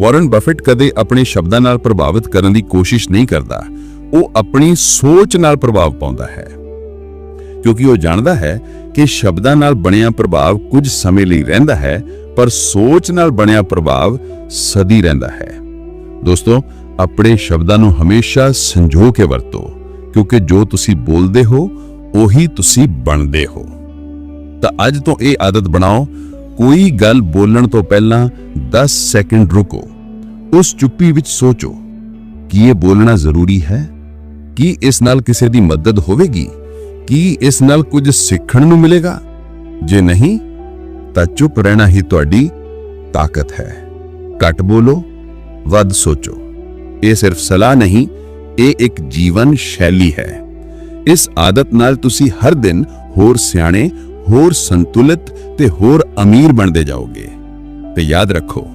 ਵਾਰਨ ਬਫੇਟ ਕਦੇ ਆਪਣੇ ਸ਼ਬਦਾਂ ਨਾਲ ਪ੍ਰਭਾਵਿਤ ਕਰਨ ਦੀ ਕੋਸ਼ਿਸ਼ ਨਹੀਂ ਕਰਦਾ, ਉਹ ਆਪਣੀ ਸੋਚ ਨਾਲ ਪ੍ਰਭਾਵ ਪਾਉਂਦਾ ਹੈ। ਕਿਉਂਕਿ ਉਹ ਜਾਣਦਾ ਹੈ ਕਿ ਸ਼ਬਦਾਂ ਨਾਲ ਬਣਿਆ ਪ੍ਰਭਾਵ ਕੁਝ ਸਮੇਂ ਲਈ ਰਹਿੰਦਾ ਹੈ ਪਰ ਸੋਚ ਨਾਲ ਬਣਿਆ ਪ੍ਰਭਾਵ ਸਦੀ ਰਹਿੰਦਾ ਹੈ। ਦੋਸਤੋ, ਆਪਣੇ ਸ਼ਬਦਾਂ ਨੂੰ ਹਮੇਸ਼ਾ ਸੰਜੋ ਕੇ ਵਰਤੋ, ਕਿਉਂਕਿ ਜੋ ਤੁਸੀਂ ਬੋਲਦੇ ਹੋ, ਉਹੀ ਤੁਸੀਂ ਬਣਦੇ ਹੋ। ਤਾਂ ਅੱਜ ਤੋਂ ਇਹ ਆਦਤ ਬਣਾਓ, ਕੋਈ ਗੱਲ ਬੋਲਣ ਤੋਂ ਪਹਿਲਾਂ 10 ਸੈਕਿੰਡ ਰੁਕੋ। ਉਸ ਚੁੱਪੀ ਵਿੱਚ ਸੋਚੋ, ਕਿ ਇਹ ਬੋਲਣਾ ਜ਼ਰੂਰੀ ਹੈ? ਕੀ ਇਸ ਨਾਲ ਕਿਸੇ ਦੀ ਮਦਦ ਹੋਵੇਗੀ? ਕੀ ਇਸ ਨਾਲ ਕੁਝ ਸਿੱਖਣ ਨੂੰ ਮਿਲੇਗਾ? ਜੇ ਨਹੀਂ ਤਾਂ ਚੁੱਪ ਰਹਿਣਾ ਹੀ ਤੁਹਾਡੀ ਤਾਕਤ ਹੈ। ਘੱਟ ਬੋਲੋ, ਵੱਧ ਸੋਚੋ। ਇਹ ਸਿਰਫ ਸਲਾਹ ਨਹੀਂ, ਇਹ ਇੱਕ ਜੀਵਨ ਸ਼ੈਲੀ ਹੈ। ਇਸ ਆਦਤ ਨਾਲ ਤੁਸੀਂ ਹਰ ਦਿਨ ਹੋਰ ਸਿਆਣੇ, ਹੋਰ ਸੰਤੁਲਿਤ ਤੇ ਹੋਰ ਅਮੀਰ ਬਣਦੇ ਜਾਓਗੇ। ਤੇ ਯਾਦ ਰੱਖੋ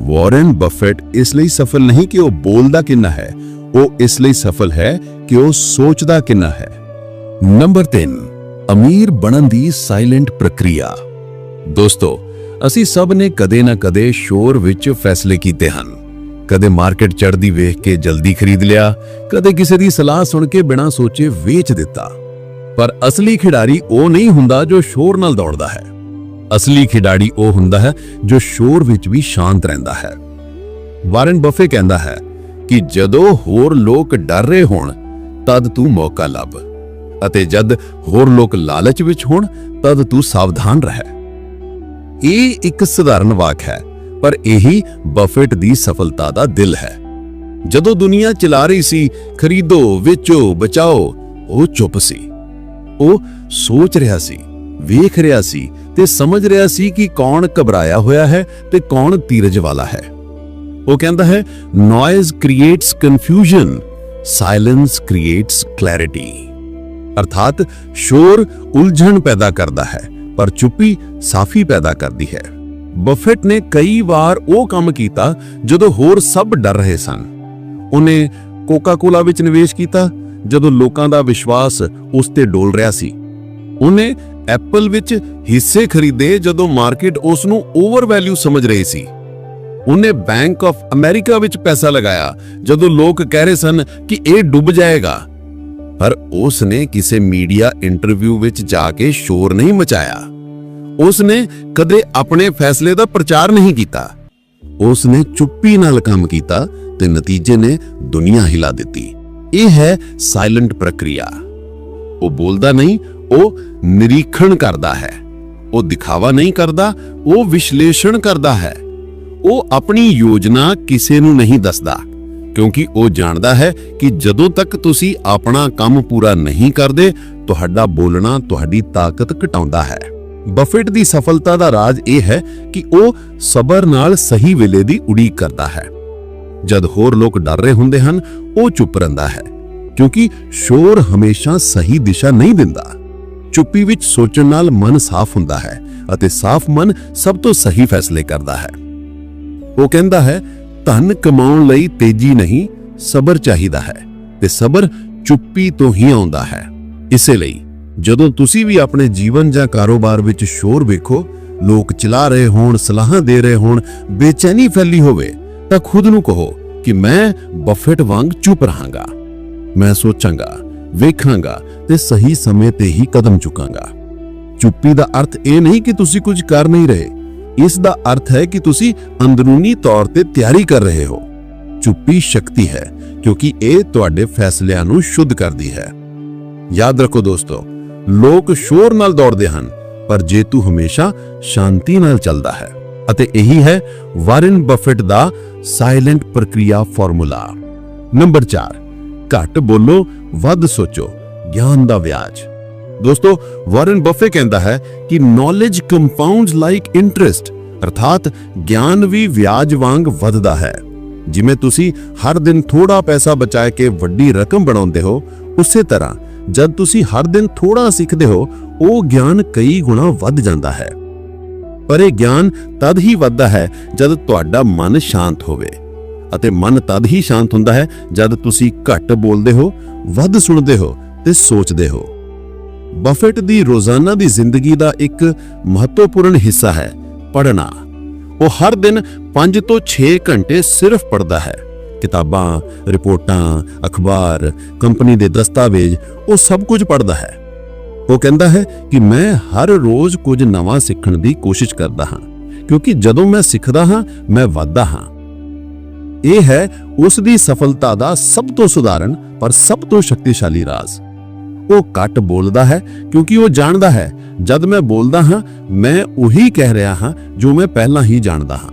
ਵਾਰਨ ਬਫੇਟ ਇਸ ਲਈ ਸਫਲ ਨਹੀਂ ਕਿ ਉਹ ਬੋਲਦਾ ਕਿੰਨਾ ਹੈ, ਉਹ ਇਸ ਲਈ ਸਫਲ ਹੈ ਕਿ ਉਹ ਸੋਚਦਾ ਕਿੰਨਾ ਹੈ। ਨੰਬਰ 3 ਅਮੀਰ ਬਣਨ ਦੀ ਸਾਇਲੈਂਟ ਪ੍ਰਕਿਰਿਆ। ਦੋਸਤੋ, ਅਸੀਂ ਸਭ ਨੇ ਕਦੇ ਨਾ ਕਦੇ ਸ਼ੋਰ ਵਿੱਚ ਫੈਸਲੇ ਕੀਤੇ ਹਨ। ਕਦੇ ਮਾਰਕੀਟ ਚੜ੍ਹਦੀ ਵੇਖ ਕੇ ਜਲਦੀ ਖਰੀਦ ਲਿਆ, ਕਦੇ ਕਿਸੇ ਦੀ ਸਲਾਹ ਸੁਣ ਕੇ ਬਿਨਾਂ ਸੋਚੇ ਵੇਚ ਦਿੱਤਾ। ਪਰ ਅਸਲੀ ਖਿਡਾਰੀ ਉਹ ਨਹੀਂ ਹੁੰਦਾ ਜੋ ਸ਼ੋਰ ਨਾਲ ਦੌੜਦਾ ਹੈ। ਅਸਲੀ ਖਿਡਾਰੀ ਉਹ ਹੁੰਦਾ ਹੈ ਜੋ ਸ਼ੋਰ ਵਿੱਚ ਵੀ ਸ਼ਾਂਤ ਰਹਿੰਦਾ ਹੈ। ਵਾਰਨ ਬਫੇ ਕਹਿੰਦਾ ਹੈ ਕਿ ਜਦੋਂ ਹੋਰ ਲੋਕ ਡਰ ਰਹੇ ਹੋਣ, ਤਦ ਤੂੰ ਮੌਕਾ ਲੱਭ। ਅਤੇ ਜਦ ਹੋਰ ਲੋਕ ਲਾਲਚ ਵਿੱਚ ਹੋਣ, ਤਦ ਤੂੰ ਸਾਵਧਾਨ ਰਹਿ। ਇਹ ਇੱਕ ਸਧਾਰਨ ਵਾਕ ਹੈ, ਪਰ ਇਹੀ ਬਫੇਟ ਦੀ ਸਫਲਤਾ ਦਾ ਦਿਲ ਹੈ। ਜਦੋਂ ਦੁਨੀਆ ਚਲਾ ਰਹੀ ਸੀ, ਖਰੀਦੋ, ਵੇਚੋ, ਬਚਾਓ, ਉਹ ਚੁੱਪ ਸੀ। ਉਹ ਸੋਚ ਰਿਹਾ ਸੀ, ਵੇਖ ਰਿਹਾ ਸੀ ਤੇ ਸਮਝ ਰਿਹਾ ਸੀ ਕਿ ਕੌਣ ਘਬਰਾਇਆ ਹੋਇਆ ਹੈ ਤੇ ਕੌਣ ਧੀਰਜ ਵਾਲਾ ਹੈ। ਉਹ ਕਹਿੰਦਾ ਹੈ noise creates confusion silence creates clarity ਅਰਥਾਤ ਸ਼ੋਰ ਉਲਝਣ ਪੈਦਾ ਕਰਦਾ ਹੈ। ਪਰ ਚੁੱਪੀ ਸਾਫੀ ਪੈਦਾ ਕਰਦੀ ਹੈ। ਬਫੇਟ ਨੇ ਕਈ ਵਾਰ ਉਹ ਕੰਮ ਕੀਤਾ ਜਦੋਂ ਹੋਰ ਸਭ ਡਰ ਰਹੇ ਸਨ। ਉਹਨੇ ਕੋਕਾ-ਕੋਲਾ ਵਿੱਚ ਨਿਵੇਸ਼ ਕੀਤਾ ਜਦੋਂ ਲੋਕਾਂ ਦਾ ਵਿਸ਼ਵਾਸ ਉਸ ਤੇ ਡੋਲ ਰਿਹਾ ਸੀ। ਉਹਨੇ ਐਪਲ ਵਿੱਚ ਹਿੱਸੇ ਖਰੀਦੇ ਜਦੋਂ ਮਾਰਕੀਟ ਉਸ ਨੂੰ ਓਵਰ ਵੈਲਿਊ ਸਮਝ ਰਹੀ ਸੀ। ਉਹਨੇ ਬੈਂਕ ਆਫ ਅਮਰੀਕਾ ਵਿੱਚ ਪੈਸਾ ਲਗਾਇਆ ਜਦੋਂ ਲੋਕ ਕਹਿ ਰਹੇ ਸਨ ਕਿ ਇਹ ਡੁੱਬ ਜਾਏਗਾ। ਪਰ ਉਸ ਨੇ ਕਿਸੇ ਮੀਡੀਆ ਇੰਟਰਵਿਊ ਵਿੱਚ ਜਾ ਕੇ ਸ਼ੋਰ ਨਹੀਂ ਮਚਾਇਆ। ਉਸ ਨੇ ਕਦੇ ਆਪਣੇ ਫੈਸਲੇ ਦਾ ਪ੍ਰਚਾਰ ਨਹੀਂ ਕੀਤਾ। ਉਸ ਨੇ ਚੁੱਪੀ ਨਾਲ ਕੰਮ ਕੀਤਾ ਤੇ ਨਤੀਜੇ ਨੇ ਦੁਨੀਆ ਹਿਲਾ ਦਿੱਤੀ। ਇਹ ਹੈ ਸਾਇਲੈਂਟ ਪ੍ਰਕਿਰਿਆ। ਉਹ ਬੋਲਦਾ ਨਹੀਂ, ਉਹ ਨਿਰੀਖਣ ਕਰਦਾ ਹੈ। ਉਹ ਦਿਖਾਵਾ ਨਹੀਂ ਕਰਦਾ, ਉਹ ਵਿਸ਼ਲੇਸ਼ਣ ਕਰਦਾ ਹੈ। ਉਹ ਆਪਣੀ ਯੋਜਨਾ ਕਿਸੇ ਨੂੰ ਨਹੀਂ ਦੱਸਦਾ। ਕਿਉਂਕਿ ਉਹ ਜਾਣਦਾ ਹੈ ਕਿ ਜਦੋਂ ਤੱਕ ਤੁਸੀਂ ਆਪਣਾ ਕੰਮ ਪੂਰਾ ਨਹੀਂ ਕਰਦੇ, ਤੁਹਾਡਾ ਬੋਲਣਾ ਤੁਹਾਡੀ ਤਾਕਤ ਘਟਾਉਂਦਾ ਹੈ। ਬਫੇਟ ਦੀ ਸਫਲਤਾ ਦਾ ਰਾਜ ਇਹ ਹੈ ਕਿ ਉਹ ਸਬਰ ਨਾਲ ਸਹੀ ਵੇਲੇ ਦੀ ਉਡੀਕ ਕਰਦਾ ਹੈ। ਜਦ ਹੋਰ ਲੋਕ ਡਰ ਰਹੇ ਹੁੰਦੇ ਹਨ, ਉਹ ਚੁੱਪ ਰਹਿੰਦਾ ਹੈ, ਕਿਉਂਕਿ ਸ਼ੋਰ ਹਮੇਸ਼ਾ ਸਹੀ ਦਿਸ਼ਾ ਨਹੀਂ ਦਿੰਦਾ। ਚੁੱਪੀ ਵਿੱਚ ਸੋਚਣ ਨਾਲ ਮਨ ਸਾਫ਼ ਹੁੰਦਾ ਹੈ ਅਤੇ ਸਾਫ਼ ਮਨ ਸਭ ਤੋਂ ਸਹੀ ਫੈਸਲੇ ਕਰਦਾ ਹੈ। ਉਹ ਕਹਿੰਦਾ ਹੈ ਧਨ ਕਮਾਉਣ ਲਈ ਤੇਜ਼ੀ ਨਹੀਂ, ਸਬਰ ਚਾਹੀਦਾ ਹੈ ਤੇ ਸਬਰ ਚੁੱਪੀ ਤੋਂ ਹੀ ਆਉਂਦਾ ਹੈ। ਇਸੇ ਲਈ ਜਦੋਂ ਤੁਸੀਂ ਵੀ ਆਪਣੇ ਜੀਵਨ ਜਾਂ ਕਾਰੋਬਾਰ ਵਿੱਚ ਸ਼ੋਰ ਵੇਖੋ, ਲੋਕ ਚਲਾ ਰਹੇ ਹੋਣ, ਸਲਾਹਾਂ ਦੇ ਰਹੇ ਹੋਣ, ਬੇਚੈਨੀ ਫੈਲੀ ਹੋਵੇ, ਤਾਂ ਖੁਦ ਨੂੰ ਕਹੋ ਕਿ ਮੈਂ ਬਫੇਟ ਵਾਂਗ ਚੁੱਪ ਰਹਾਂਗਾ। ਮੈਂ ਸੋਚਾਂਗਾ, ਵੇਖਾਂਗਾ ਤੇ ਸਹੀ ਸਮੇਂ ਤੇ ਹੀ ਕਦਮ ਚੁਕਾਂਗਾ। ਚੁੱਪੀ ਦਾ ਅਰਥ ਇਹ ਨਹੀਂ ਕਿ ਤੁਸੀਂ ਕੁਝ ਕਰ ਨਹੀਂ ਰਹੇ। ਇਸ ਦਾ ਅਰਥ ਹੈ ਕਿ ਤੁਸੀਂ ਅੰਦਰੂਨੀ ਤੌਰ ਤੇ ਤਿਆਰੀ ਕਰ ਰਹੇ ਹੋ। ਚੁੱਪੀ ਸ਼ਕਤੀ ਹੈ, ਕਿਉਂਕਿ ਇਹ ਤੁਹਾਡੇ ਫੈਸਲਿਆਂ ਨੂੰ ਸ਼ੁੱਧ ਕਰਦੀ ਹੈ। ਯਾਦ ਰੱਖੋ ਦੋਸਤੋ, ਲੋਕ ਸ਼ੋਰ ਨਾਲ ਦੌੜਦੇ ਹਨ, ਪਰ ਜੇਤੂ ਹਮੇਸ਼ਾ ਸ਼ਾਂਤੀ ਨਾਲ ਚੱਲਦਾ ਹੈ। ਅਤੇ ਇਹੀ ਹੈ ਵਾਰਨ ਬਫੇਟ ਦਾ ਸਾਇਲੈਂਟ ਪ੍ਰਕਿਰਿਆ ਫਾਰਮੂਲਾ। ਨੰਬਰ 4 ਘੱਟ ਬੋਲੋ, ਵੱਧ ਸੋਚੋ, ਗਿਆਨ ਦਾ ਵਿਆਜ। ਦੋਸਤੋ ਵਾਰਨ ਬਫੇ ਕਹਿੰਦਾ ਹੈ ਕਿ ਨੌਲੇਜ ਕੰਪਾਊਂਡਸ ਲਾਈਕ ਇੰਟਰਸਟ ਅਰਥਾਤ ਗਿਆਨ ਵੀ ਵਿਆਜ ਵਾਂਗ ਵੱਧਦਾ ਹੈ। ਜਿਵੇਂ ਤੁਸੀਂ ਹਰ ਦਿਨ ਥੋੜਾ ਪੈਸਾ ਬਚਾ ਕੇ ਵੱਡੀ ਰਕਮ ਬਣਾਉਂਦੇ ਹੋ, ਉਸੇ ਤਰ੍ਹਾਂ ਜਦ ਤੁਸੀਂ ਹਰ ਦਿਨ ਥੋੜਾ ਸਿੱਖਦੇ ਹੋ, ਉਹ ਗਿਆਨ ਕਈ ਗੁਣਾ ਵੱਧ ਜਾਂਦਾ ਹੈ। ਪਰ ਇਹ ਗਿਆਨ ਤਦ ਹੀ ਵੱਧਦਾ ਹੈ ਜਦ ਤੁਹਾਡਾ ਮਨ ਸ਼ਾਂਤ ਹੋਵੇ। ਅਤੇ ਮਨ ਤਦ ਹੀ ਸ਼ਾਂਤ ਹੁੰਦਾ ਹੈ ਜਦ ਤੁਸੀਂ ਘੱਟ ਬੋਲਦੇ ਹੋ, ਵੱਧ ਸੁਣਦੇ ਹੋ ਤੇ ਸੋਚਦੇ ਹੋ। ਬਫੇਟ ਦੀ ਰੋਜ਼ਾਨਾ ਦੀ ਜ਼ਿੰਦਗੀ ਦਾ ਇੱਕ ਮਹੱਤਵਪੂਰਨ ਹਿੱਸਾ ਹੈ, ਪੜ੍ਹਨਾ। ਉਹ ਹਰ ਦਿਨ 5 ਤੋਂ 6 ਘੰਟੇ ਸਿਰਫ ਪੜ੍ਹਦਾ ਹੈ। ਕਿਤਾਬਾਂ, ਰਿਪੋਰਟਾਂ, ਅਖਬਾਰ, ਕੰਪਨੀ ਦੇ ਦਸਤਾਵੇਜ਼, ਉਹ ਸਭ ਕੁਝ ਪੜ੍ਹਦਾ ਹੈ। ਉਹ ਕਹਿੰਦਾ ਹੈ ਕਿ ਮੈਂ ਹਰ ਰੋਜ਼ ਕੁਝ ਨਵਾਂ ਸਿੱਖਣ ਦੀ ਕੋਸ਼ਿਸ਼ ਕਰਦਾ ਹਾਂ, ਕਿਉਂਕਿ ਜਦੋਂ ਮੈਂ ਸਿੱਖਦਾ ਹਾਂ, ਮੈਂ ਵੱਧਦਾ ਹਾਂ। ਇਹ ਹੈ ਉਸ ਦੀ ਸਫਲਤਾ ਦਾ ਸਭ ਤੋਂ ਸਧਾਰਨ ਪਰ ਸਭ ਤੋਂ ਸ਼ਕਤੀਸ਼ਾਲੀ ਰਾਜ਼। ਉਹ ਘੱਟ ਬੋਲਦਾ ਹੈ ਕਿਉਂਕਿ ਉਹ ਜਾਣਦਾ ਹੈ, ਜਦ ਮੈਂ ਬੋਲਦਾ ਹਾਂ, ਮੈਂ ਉਹੀ ਕਹਿ ਰਿਹਾ ਹਾਂ ਜੋ ਮੈਂ ਪਹਿਲਾਂ ਹੀ ਜਾਣਦਾ ਹਾਂ।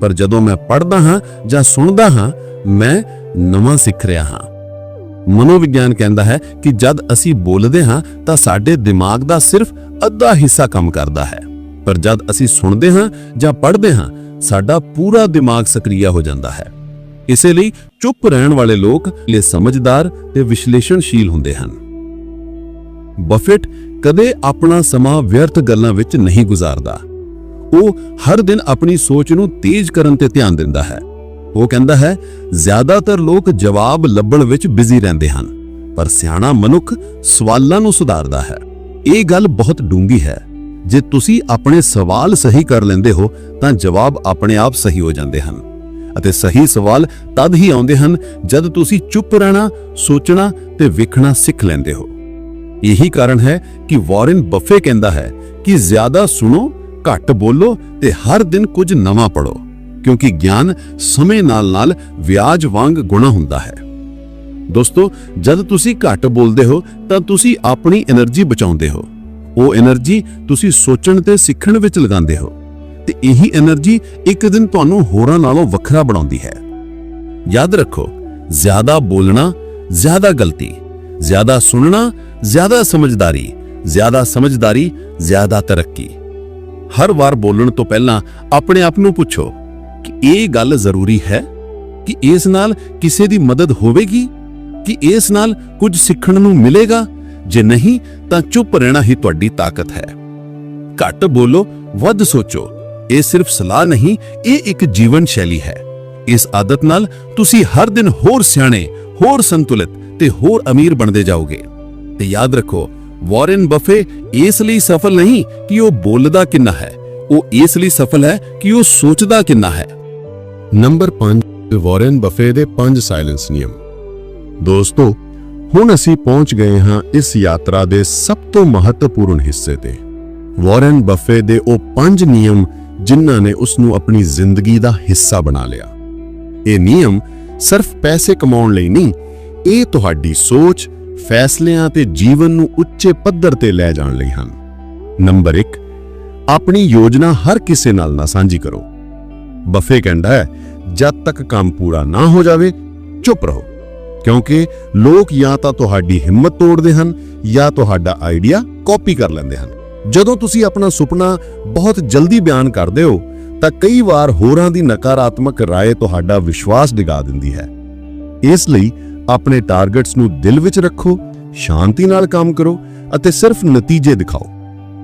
ਪਰ ਜਦੋਂ ਮੈਂ ਪੜ੍ਹਦਾ ਹਾਂ ਜਾਂ ਸੁਣਦਾ ਹਾਂ, ਮੈਂ ਨਵਾਂ ਸਿੱਖ ਰਿਹਾ ਹਾਂ। ਮਨੋਵਿਗਿਆਨ ਕਹਿੰਦਾ ਹੈ ਕਿ ਜਦ ਅਸੀਂ ਬੋਲਦੇ ਹਾਂ, ਤਾਂ ਸਾਡੇ ਦਿਮਾਗ ਦਾ ਸਿਰਫ ਅੱਧਾ ਹਿੱਸਾ ਕੰਮ ਕਰਦਾ ਹੈ। ਪਰ ਜਦ ਅਸੀਂ ਸੁਣਦੇ ਹਾਂ ਜਾਂ ਪੜ੍ਹਦੇ ਹਾਂ, ਸਾਡਾ ਪੂਰਾ ਦਿਮਾਗ ਸਕਰੀਆ ਹੋ ਜਾਂਦਾ ਹੈ। ਇਸੇ ਲਈ ਚੁੱਪ ਰਹਿਣ ਵਾਲੇ ਲੋਕ ਲਈ ਸਮਝਦਾਰ ਤੇ ਵਿਸ਼ਲੇਸ਼ਣਸ਼ੀਲ ਹੁੰਦੇ ਹਨ। ਬਫੇਟ ਕਦੇ ਆਪਣਾ ਸਮਾਂ ਵਿਅਰਥ ਗੱਲਾਂ ਵਿੱਚ ਨਹੀਂ ਗੁਜ਼ਾਰਦਾ। ਉਹ ਹਰ ਦਿਨ ਆਪਣੀ ਸੋਚ ਨੂੰ ਤੇਜ਼ ਕਰਨ ਤੇ ਧਿਆਨ ਦਿੰਦਾ ਹੈ। ਉਹ ਕਹਿੰਦਾ ਹੈ, ਜ਼ਿਆਦਾਤਰ ਲੋਕ ਜਵਾਬ ਲੱਭਣ ਵਿੱਚ ਬਿਜ਼ੀ ਰਹਿੰਦੇ ਹਨ, ਪਰ ਸਿਆਣਾ ਮਨੁੱਖ ਸਵਾਲਾਂ ਨੂੰ ਸੁਧਾਰਦਾ ਹੈ। ਇਹ ਗੱਲ ਬਹੁਤ ਡੂੰਗੀ ਹੈ। ਜੇ ਤੁਸੀਂ ਆਪਣੇ ਸਵਾਲ ਸਹੀ ਕਰ ਲੈਂਦੇ ਹੋ, ਤਾਂ ਜਵਾਬ ਆਪਣੇ ਆਪ ਸਹੀ ਹੋ ਜਾਂਦੇ ਹਨ। ਅਤੇ ਸਹੀ ਸਵਾਲ ਤਦ ਹੀ ਆਉਂਦੇ ਹਨ ਜਦ ਤੁਸੀਂ ਚੁੱਪ ਰਹਿਣਾ, ਸੋਚਣਾ ਤੇ ਵੇਖਣਾ ਸਿੱਖ ਲੈਂਦੇ ਹੋ। ਇਹੀ ਕਾਰਨ ਹੈ ਕਿ ਵਾਰਨ ਬਫੇ ਕਹਿੰਦਾ ਹੈ ਕਿ ਜ਼ਿਆਦਾ ਸੁਣੋ, ਘੱਟ ਬੋਲੋ ਤੇ ਹਰ ਦਿਨ ਕੁਝ ਨਵਾਂ ਪੜੋ ਕਿਉਂਕਿ ਗਿਆਨ ਸਮੇਂ ਨਾਲ-ਨਾਲ ਵਿਆਜ ਵਾਂਗ ਗੁਣਾ ਹੁੰਦਾ ਹੈ। ਦੋਸਤੋ, ਜਦ ਤੁਸੀਂ ਘੱਟ ਬੋਲਦੇ ਹੋ, ਤਾਂ ਤੁਸੀਂ ਆਪਣੀ એનર્ਜੀ ਬਚਾਉਂਦੇ ਹੋ। ਉਹ એનર્ਜੀ ਤੁਸੀਂ ਸੋਚਣ ਤੇ ਸਿੱਖਣ ਵਿੱਚ ਲਗਾਉਂਦੇ ਹੋ। ਤੇ ਇਹੀ એનર્ਜੀ ਇੱਕ ਦਿਨ ਤੁਹਾਨੂੰ ਹੋਰਾਂ ਨਾਲੋਂ ਵੱਖਰਾ ਬਣਾਉਂਦੀ ਹੈ। ਯਾਦ ਰੱਖੋ, ਜ਼ਿਆਦਾ ਬੋਲਣਾ ਜ਼ਿਆਦਾ ਗਲਤੀ ਜ਼ਿਆਦਾ ਸੁਣਨਾ, ਜ਼ਿਆਦਾ ਸਮਝਦਾਰੀ ਜ਼ਿਆਦਾ ਸਮਝਦਾਰੀ, ਜ਼ਿਆਦਾ ਤਰੱਕੀ। ਹਰ ਵਾਰ ਬੋਲਣ ਤੋਂ ਪਹਿਲਾਂ ਆਪਣੇ ਆਪ ਨੂੰ ਪੁੱਛੋ ਕਿ ਇਹ ਗੱਲ ਜ਼ਰੂਰੀ ਹੈ? ਕਿ ਇਸ ਨਾਲ ਕਿਸੇ ਦੀ ਮਦਦ ਹੋਵੇਗੀ? ਕਿ ਇਸ ਨਾਲ ਕੁਝ ਸਿੱਖਣ ਨੂੰ ਮਿਲੇਗਾ? ਜੇ ਨਹੀਂ, ਤਾਂ ਚੁੱਪ ਰਹਿਣਾ ਹੀ ਤੁਹਾਡੀ ਤਾਕਤ ਹੈ। ਘੱਟ ਬੋਲੋ, ਵੱਧ ਸੋਚੋ। ਇਹ ਸਿਰਫ ਸਲਾਹ ਨਹੀਂ, ਇਹ ਇੱਕ ਜੀਵਨ ਸ਼ੈਲੀ ਹੈ। ਇਸ ਆਦਤ ਨਾਲ ਤੁਸੀਂ ਹਰ ਦਿਨ ਹੋਰ ਸਿਆਣੇ, ਹੋਰ ਸੰਤੁਲਿਤ ਤੇ ਹੋਰ ਅਮੀਰ ਬਣਦੇ ਜਾਓਗੇ। ਤੇ ਯਾਦ ਰੱਖੋ ਵਾਰਨ ਬਫੇ ਇਸ ਲਈ ਸਫਲ ਨਹੀਂ ਕਿ ਉਹ ਬੋਲਦਾ ਕਿੰਨਾ ਹੈ। ਉਹ ਇਸ ਲਈ ਸਫਲ ਹੈ ਕਿ ਉਹ ਸੋਚਦਾ ਕਿੰਨਾ ਹੈ। ਨੰਬਰ 5 ਵਾਰਨ ਬਫੇ ਦੇ 5 ਸਾਇਲੈਂਸ ਨਿਯਮ। ਦੋਸਤੋ, ਹੁਣ ਅਸੀਂ ਪਹੁੰਚ ਗਏ ਹਾਂ ਇਸ ਯਾਤਰਾ ਦੇ ਸਭ ਤੋਂ ਮਹੱਤਵਪੂਰਨ ਹਿੱਸੇ ਤੇ। ਵਾਰਨ ਬਫੇ ਦੇ ਉਹ 5 ਨਿਯਮ ਜਿਨ੍ਹਾਂ ਨੇ ਉਸ ਨੂੰ ਆਪਣੀ ਜ਼ਿੰਦਗੀ ਦਾ ਹਿੱਸਾ ਬਣਾ ਲਿਆ। ਇਹ ਨਿਯਮ ਸਿਰਫ ਪੈਸੇ ਕਮਾਉਣ ਲਈ ਨਹੀਂ ਇਹ ਤੁਹਾਡੀ ਸੋਚ ਫੈਸਲਿਆਂ ਤੇ ਜੀਵਨ ਨੂੰ ਉੱਚੇ ਪੱਧਰ ਤੇ ਲੈ ਜਾਣ ਲਈ ਹਨ ਨੰਬਰ 1 ਆਪਣੀ ਯੋਜਨਾ ਹਰ ਕਿਸੇ ਨਾਲ ਨਾ ਸਾਂਝੀ ਕਰੋ ਬਫੇ ਕਹਿੰਦਾ ਹੈ ਜਦ ਤੱਕ ਕੰਮ ਪੂਰਾ ਨਾ ਹੋ ਜਾਵੇ ਚੁੱਪ ਰਹੋ ਕਿਉਂਕਿ ਲੋਕ ਜਾਂ ਤਾਂ ਤੁਹਾਡੀ ਹਿੰਮਤ ਤੋੜਦੇ ਹਨ ਜਾਂ ਤੁਹਾਡਾ ਆਈਡੀਆ ਕਾਪੀ ਕਰ ਲੈਂਦੇ ਹਨ ਜਦੋਂ ਤੁਸੀਂ ਆਪਣਾ ਸੁਪਨਾ ਬਹੁਤ ਜਲਦੀ ਬਿਆਨ ਕਰਦੇ ਹੋ ਤਾਂ ਕਈ ਵਾਰ ਹੋਰਾਂ ਦੀ ਨਕਾਰਾਤਮਕ رائے ਤੁਹਾਡਾ ਵਿਸ਼ਵਾਸ ਡਿਗਾ ਦਿੰਦੀ ਹੈ ਇਸ ਲਈ ਆਪਣੇ ਟਾਰਗੇਟਸ ਨੂੰ ਦਿਲ ਵਿੱਚ ਰੱਖੋ, ਸ਼ਾਂਤੀ ਨਾਲ ਕੰਮ ਕਰੋ ਅਤੇ ਸਿਰਫ ਨਤੀਜੇ ਦਿਖਾਓ।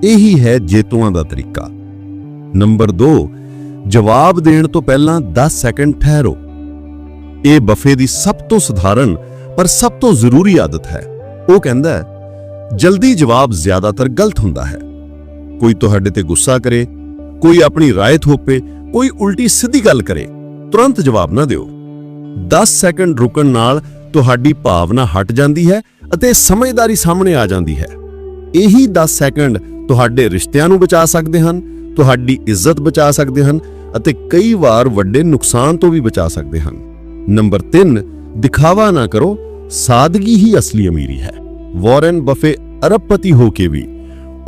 ਇਹੀ ਹੈ ਜੇਤੂਆਂ ਦਾ ਤਰੀਕਾ। ਨੰਬਰ 2 ਜਵਾਬ ਦੇਣ ਤੋਂ ਪਹਿਲਾਂ 10 ਸੈਕਿੰਡ ਠਹਿਰੋ। ਇਹ ਬਫੇ ਦੀ ਸਭ ਤੋਂ ਸਧਾਰਨ ਪਰ ਸਭ ਤੋਂ ਜ਼ਰੂਰੀ ਆਦਤ ਹੈ। ਉਹ ਕਹਿੰਦਾ ਹੈ, ਜਲਦੀ ਜਵਾਬ ਜ਼ਿਆਦਾਤਰ ਗਲਤ ਹੁੰਦਾ ਹੈ। ਕੋਈ ਤੁਹਾਡੇ ਤੇ ਗੁੱਸਾ ਕਰੇ, ਕੋਈ ਆਪਣੀ ਰਾਏ ਥੋਪੇ, ਕੋਈ ਉਲਟੀ ਸਿੱਧੀ ਗੱਲ ਕਰੇ, ਤੁਰੰਤ ਜਵਾਬ ਨਾ ਦਿਓ। 10 ਸੈਕਿੰਡ ਰੁਕਣ ਨਾਲ ਤੁਹਾਡੀ ਭਾਵਨਾ ਹਟ ਜਾਂਦੀ ਹੈ ਅਤੇ ਸਮਝਦਾਰੀ ਸਾਹਮਣੇ ਆ ਜਾਂਦੀ ਹੈ। ਇਹੀ 10 ਸੈਕਿੰਡ ਤੁਹਾਡੇ ਰਿਸ਼ਤਿਆਂ ਨੂੰ ਬਚਾ ਸਕਦੇ ਹਨ, ਤੁਹਾਡੀ ਇੱਜ਼ਤ ਬਚਾ ਸਕਦੇ ਹਨ ਅਤੇ ਕਈ ਵਾਰ ਵੱਡੇ ਨੁਕਸਾਨ ਤੋਂ ਵੀ ਬਚਾ ਸਕਦੇ ਹਨ। ਨੰਬਰ 3 ਦਿਖਾਵਾ ਨਾ ਕਰੋ, ਸਾਦਗੀ ਹੀ ਅਸਲੀ ਅਮੀਰੀ ਹੈ। ਵਾਰਨ ਬਫੇ ਅਰਬਪਤੀ ਹੋ ਕੇ ਵੀ